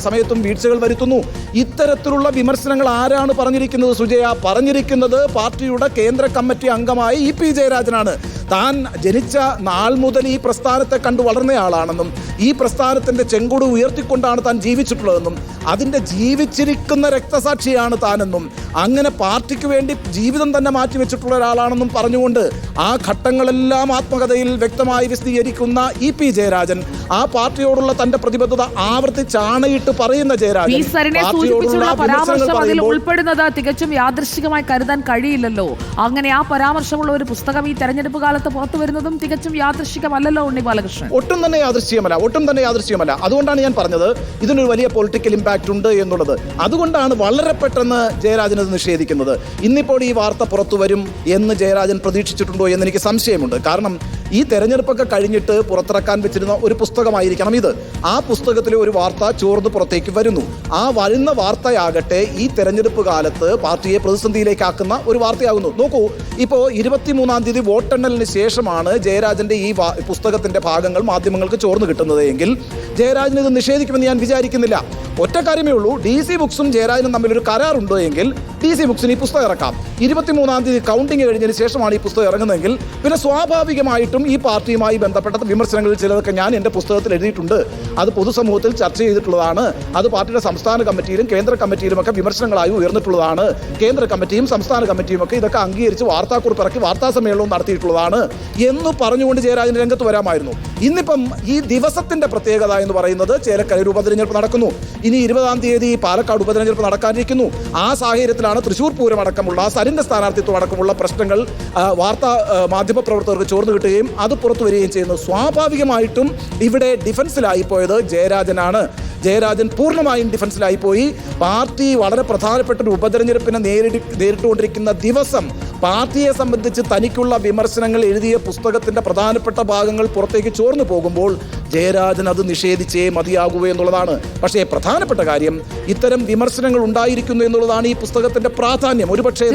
സമയത്തും വീഴ്ചകൾ വരുത്തുന്നു. ഇത്തരത്തിലുള്ള വിമർശനങ്ങൾ ആരാണ് പറഞ്ഞിരിക്കുന്നത് സുജയ? പറഞ്ഞിരിക്കുന്നത് പാർട്ടിയുടെ കേന്ദ്ര കമ്മിറ്റി അംഗമായ ഇ പി ജയരാജനാണ്. താൻ ജനിച്ച നാൾ മുതൽ ഈ പ്രസ്ഥാനത്തെ കണ്ടു വളർന്നയാളാണെന്നും ഈ പ്രസ്ഥാനത്തിന്റെ ചെങ്കുട് ഉയർത്തിക്കൊണ്ടാണ് താൻ ജീവിച്ചിട്ടുള്ളതെന്നും അതിന്റെ ജീവിച്ചിരിക്കുന്ന രക്തസാക്ഷിയാണ് താനെന്നും അങ്ങനെ പാർട്ടിക്ക് വേണ്ടി ജീവിതം തന്നെ മാറ്റിവെച്ചിട്ടുള്ള ഒരാളാണെന്നും പറഞ്ഞുകൊണ്ട് ആ ഘട്ടങ്ങളെല്ലാം ആത്മകഥയിൽ വ്യക്തമായി വിശദീകരിക്കുന്ന ഇ പി ജയരാജൻ ആ പാർട്ടിയോടുള്ള തന്റെ പ്രതിബദ്ധത ആവർത്തിച്ചാണയിട്ട് പറയുന്ന പി സരിനെ സൂചിപ്പിച്ചുള്ള പരാമർശം അതിൽ ഉൾപ്പെടുന്നത് തികച്ചും യാദൃശികമായി കരുതാൻ കഴിയില്ലല്ലോ. അങ്ങനെ ആ പരാമർശമുള്ള ഒരു പുസ്തകം ഈ തെരഞ്ഞെടുപ്പ് കാലത്ത് പുറത്തു വരുന്നതും തികച്ചും യാദൃശികമല്ലല്ലോ ഉണ്ണി ബാലകൃഷ്ണൻ. ഒട്ടും തന്നെ യാദൃശ്യമല്ല ഒട്ടും തന്നെ യാദൃശ്യമല്ല അതുകൊണ്ടാണ് ഞാൻ പറഞ്ഞത് ഇതിനൊരു വലിയ പൊളിറ്റിക്കൽ ഇമ്പാക്റ്റ് ഉണ്ട് എന്നുള്ളത്. അതുകൊണ്ടാണ് വളരെ പെട്ടെന്ന് ജയരാജൻ ഇത് നിഷേധിക്കുന്നത്. ഇന്നിപ്പോൾ ഈ വാർത്ത പുറത്തു വരും എന്ന് ജയരാജൻ പ്രതീക്ഷിച്ചിട്ടുണ്ടോ എന്ന് എനിക്ക് സംശയമുണ്ട്. കാരണം ഈ തെരഞ്ഞെടുപ്പൊക്കെ കഴിഞ്ഞിട്ട് പുറത്തിറക്കാൻ വെച്ചിരുന്ന ഒരു പുസ്തകമായിരിക്കണം ഇത്. ആ പുസ്തകത്തിലെ ഒരു വാർത്ത ചോർന്ന് പുറത്തേക്ക് വരുന്നു. ആ വരുന്ന വാർത്തയാകട്ടെ ഈ തെരഞ്ഞെടുപ്പ് കാലത്ത് പാർട്ടിയെ പ്രതിസന്ധിയിലേക്കാക്കുന്ന ഒരു വാർത്തയാകുന്നു. നോക്കൂ ഇപ്പോൾ ഇരുപത്തിമൂന്നാം തീയതി വോട്ടെണ്ണലിന് ശേഷമാണ് ജയരാജന്റെ ഈ പുസ്തകത്തിന്റെ ഭാഗങ്ങൾ മാധ്യമങ്ങൾക്ക് ചോർന്നു കിട്ടുന്നത് എങ്കിൽ ജയരാജൻ ഇത് നിഷേധിക്കുമെന്ന് ഞാൻ വിചാരിക്കുന്നില്ല. ഒറ്റ കാര്യമേ ഉള്ളൂ ഡി സി ബുക്സും ജയരാജനും തമ്മിൽ ഒരു കരാറുണ്ടോ എങ്കിൽ ഡി സി ബുക്സിന് ഈ പുസ്തകം ഇറക്കാം. ഇരുപത്തിമൂന്നാം തീയതി കൗണ്ടിങ് കഴിഞ്ഞതിന് ശേഷമാണ് ഈ പുസ്തകം ഇറങ്ങുന്നതെങ്കിൽ പിന്നെ സ്വാഭാവികമായിട്ടും ഈ പാർട്ടിയുമായി ബന്ധപ്പെട്ട വിമർശനങ്ങളിൽ ചിലതൊക്കെ ഞാൻ എന്റെ പുസ്തകത്തിൽ എഴുതിയിട്ടുണ്ട്. അത് പൊതുസമൂഹത്തിൽ ചർച്ച ചെയ്തിട്ടുള്ളതാണ്. അത് പാർട്ടിയുടെ സംസ്ഥാന കമ്മിറ്റിയിലും കേന്ദ്ര കമ്മിറ്റിയിലും ഒക്കെ വിമർശനങ്ങളായി ഉയർന്നിട്ടുള്ളതാണ്. കേന്ദ്ര കമ്മിറ്റിയും സംസ്ഥാന കമ്മിറ്റിയും ഒക്കെ ഇതൊക്കെ അംഗീകരിച്ച് വാർത്താക്കുറിപ്പ് ഇറക്കി വാർത്താ സമ്മേളനവും നടത്തിയിട്ടുള്ളതാണ് എന്ന് പറഞ്ഞുകൊണ്ട് ജയരാജൻ രംഗത്ത് വരാമായിരുന്നു. ഇന്നിപ്പം ഈ ദിവസത്തിന്റെ പ്രത്യേകത എന്ന് പറയുന്നത് ചേലക്കര ഉപതെരഞ്ഞെടുപ്പ് നടക്കുന്നു. ഇനി ഇരുപതാം തീയതി പാലക്കാട് ഉപതെരഞ്ഞെടുപ്പ് നടക്കാനിരിക്കുന്നു. ആ സാഹചര്യത്തിലാണ് തൃശൂർ പൂരം അടക്കമുള്ള സരിന്റെ സ്ഥാനാർത്ഥിത്വം അടക്കമുള്ള പ്രശ്നങ്ങൾ വാർത്താ മാധ്യമ പ്രവർത്തകർക്ക് ചോർന്നു കിട്ടുകയും അത് പുറത്തു വരികയും ചെയ്യുന്നു സ്വാഭാവികമായിട്ടും ഇവിടെ ഡിഫൻസിലായി പോയത് ജയരാജനാണ്. ജയരാജൻ പൂർണമായും ഡിഫൻസിലായി പോയി. പാർട്ടി വളരെ പ്രധാനപ്പെട്ട ഒരു ഉപതെരഞ്ഞെടുപ്പിനെ നേരിട്ട് നേരിട്ടുകൊണ്ടിരിക്കുന്ന ദിവസം പാർട്ടിയെ സംബന്ധിച്ച് തനിക്കുള്ള വിമർശനങ്ങൾ എഴുതിയ പുസ്തകത്തിന്റെ പ്രധാനപ്പെട്ട ഭാഗങ്ങൾ പുറത്തേക്ക് ചോർന്നു പോകുമ്പോൾ ജയരാജൻ അത് നിഷേധിച്ചേ മതിയാകൂ എന്നുള്ളതാണ്. പക്ഷേ പ്രധാനപ്പെട്ട കാര്യം ഇത്തരം വിമർശനങ്ങൾ ഉണ്ടായിരിക്കുന്നു എന്നുള്ളതാണ് ഈ പുസ്തകത്തിന്റെ പ്രാധാന്യം. ഒരുപക്ഷെ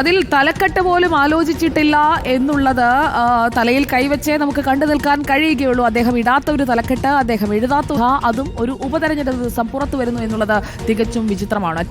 അതിൽ തലക്കെട്ട് പോലും ആലോചിച്ചിട്ടില്ല എന്നുള്ളത് തലയിൽ കൈവച്ചേ നമുക്ക് കണ്ടു നിൽക്കാൻ കഴിയുകയുള്ളൂ. അദ്ദേഹം ഇടാത്ത ഒരു തലക്കെട്ട് അദ്ദേഹം എഴുതാത്ത അതും ഒരു ഉപതെരഞ്ഞെടുപ്പ് ദിവസം പുറത്തു വരുന്നു എന്നുള്ളത് തികച്ചും വിചിത്രമാണ്.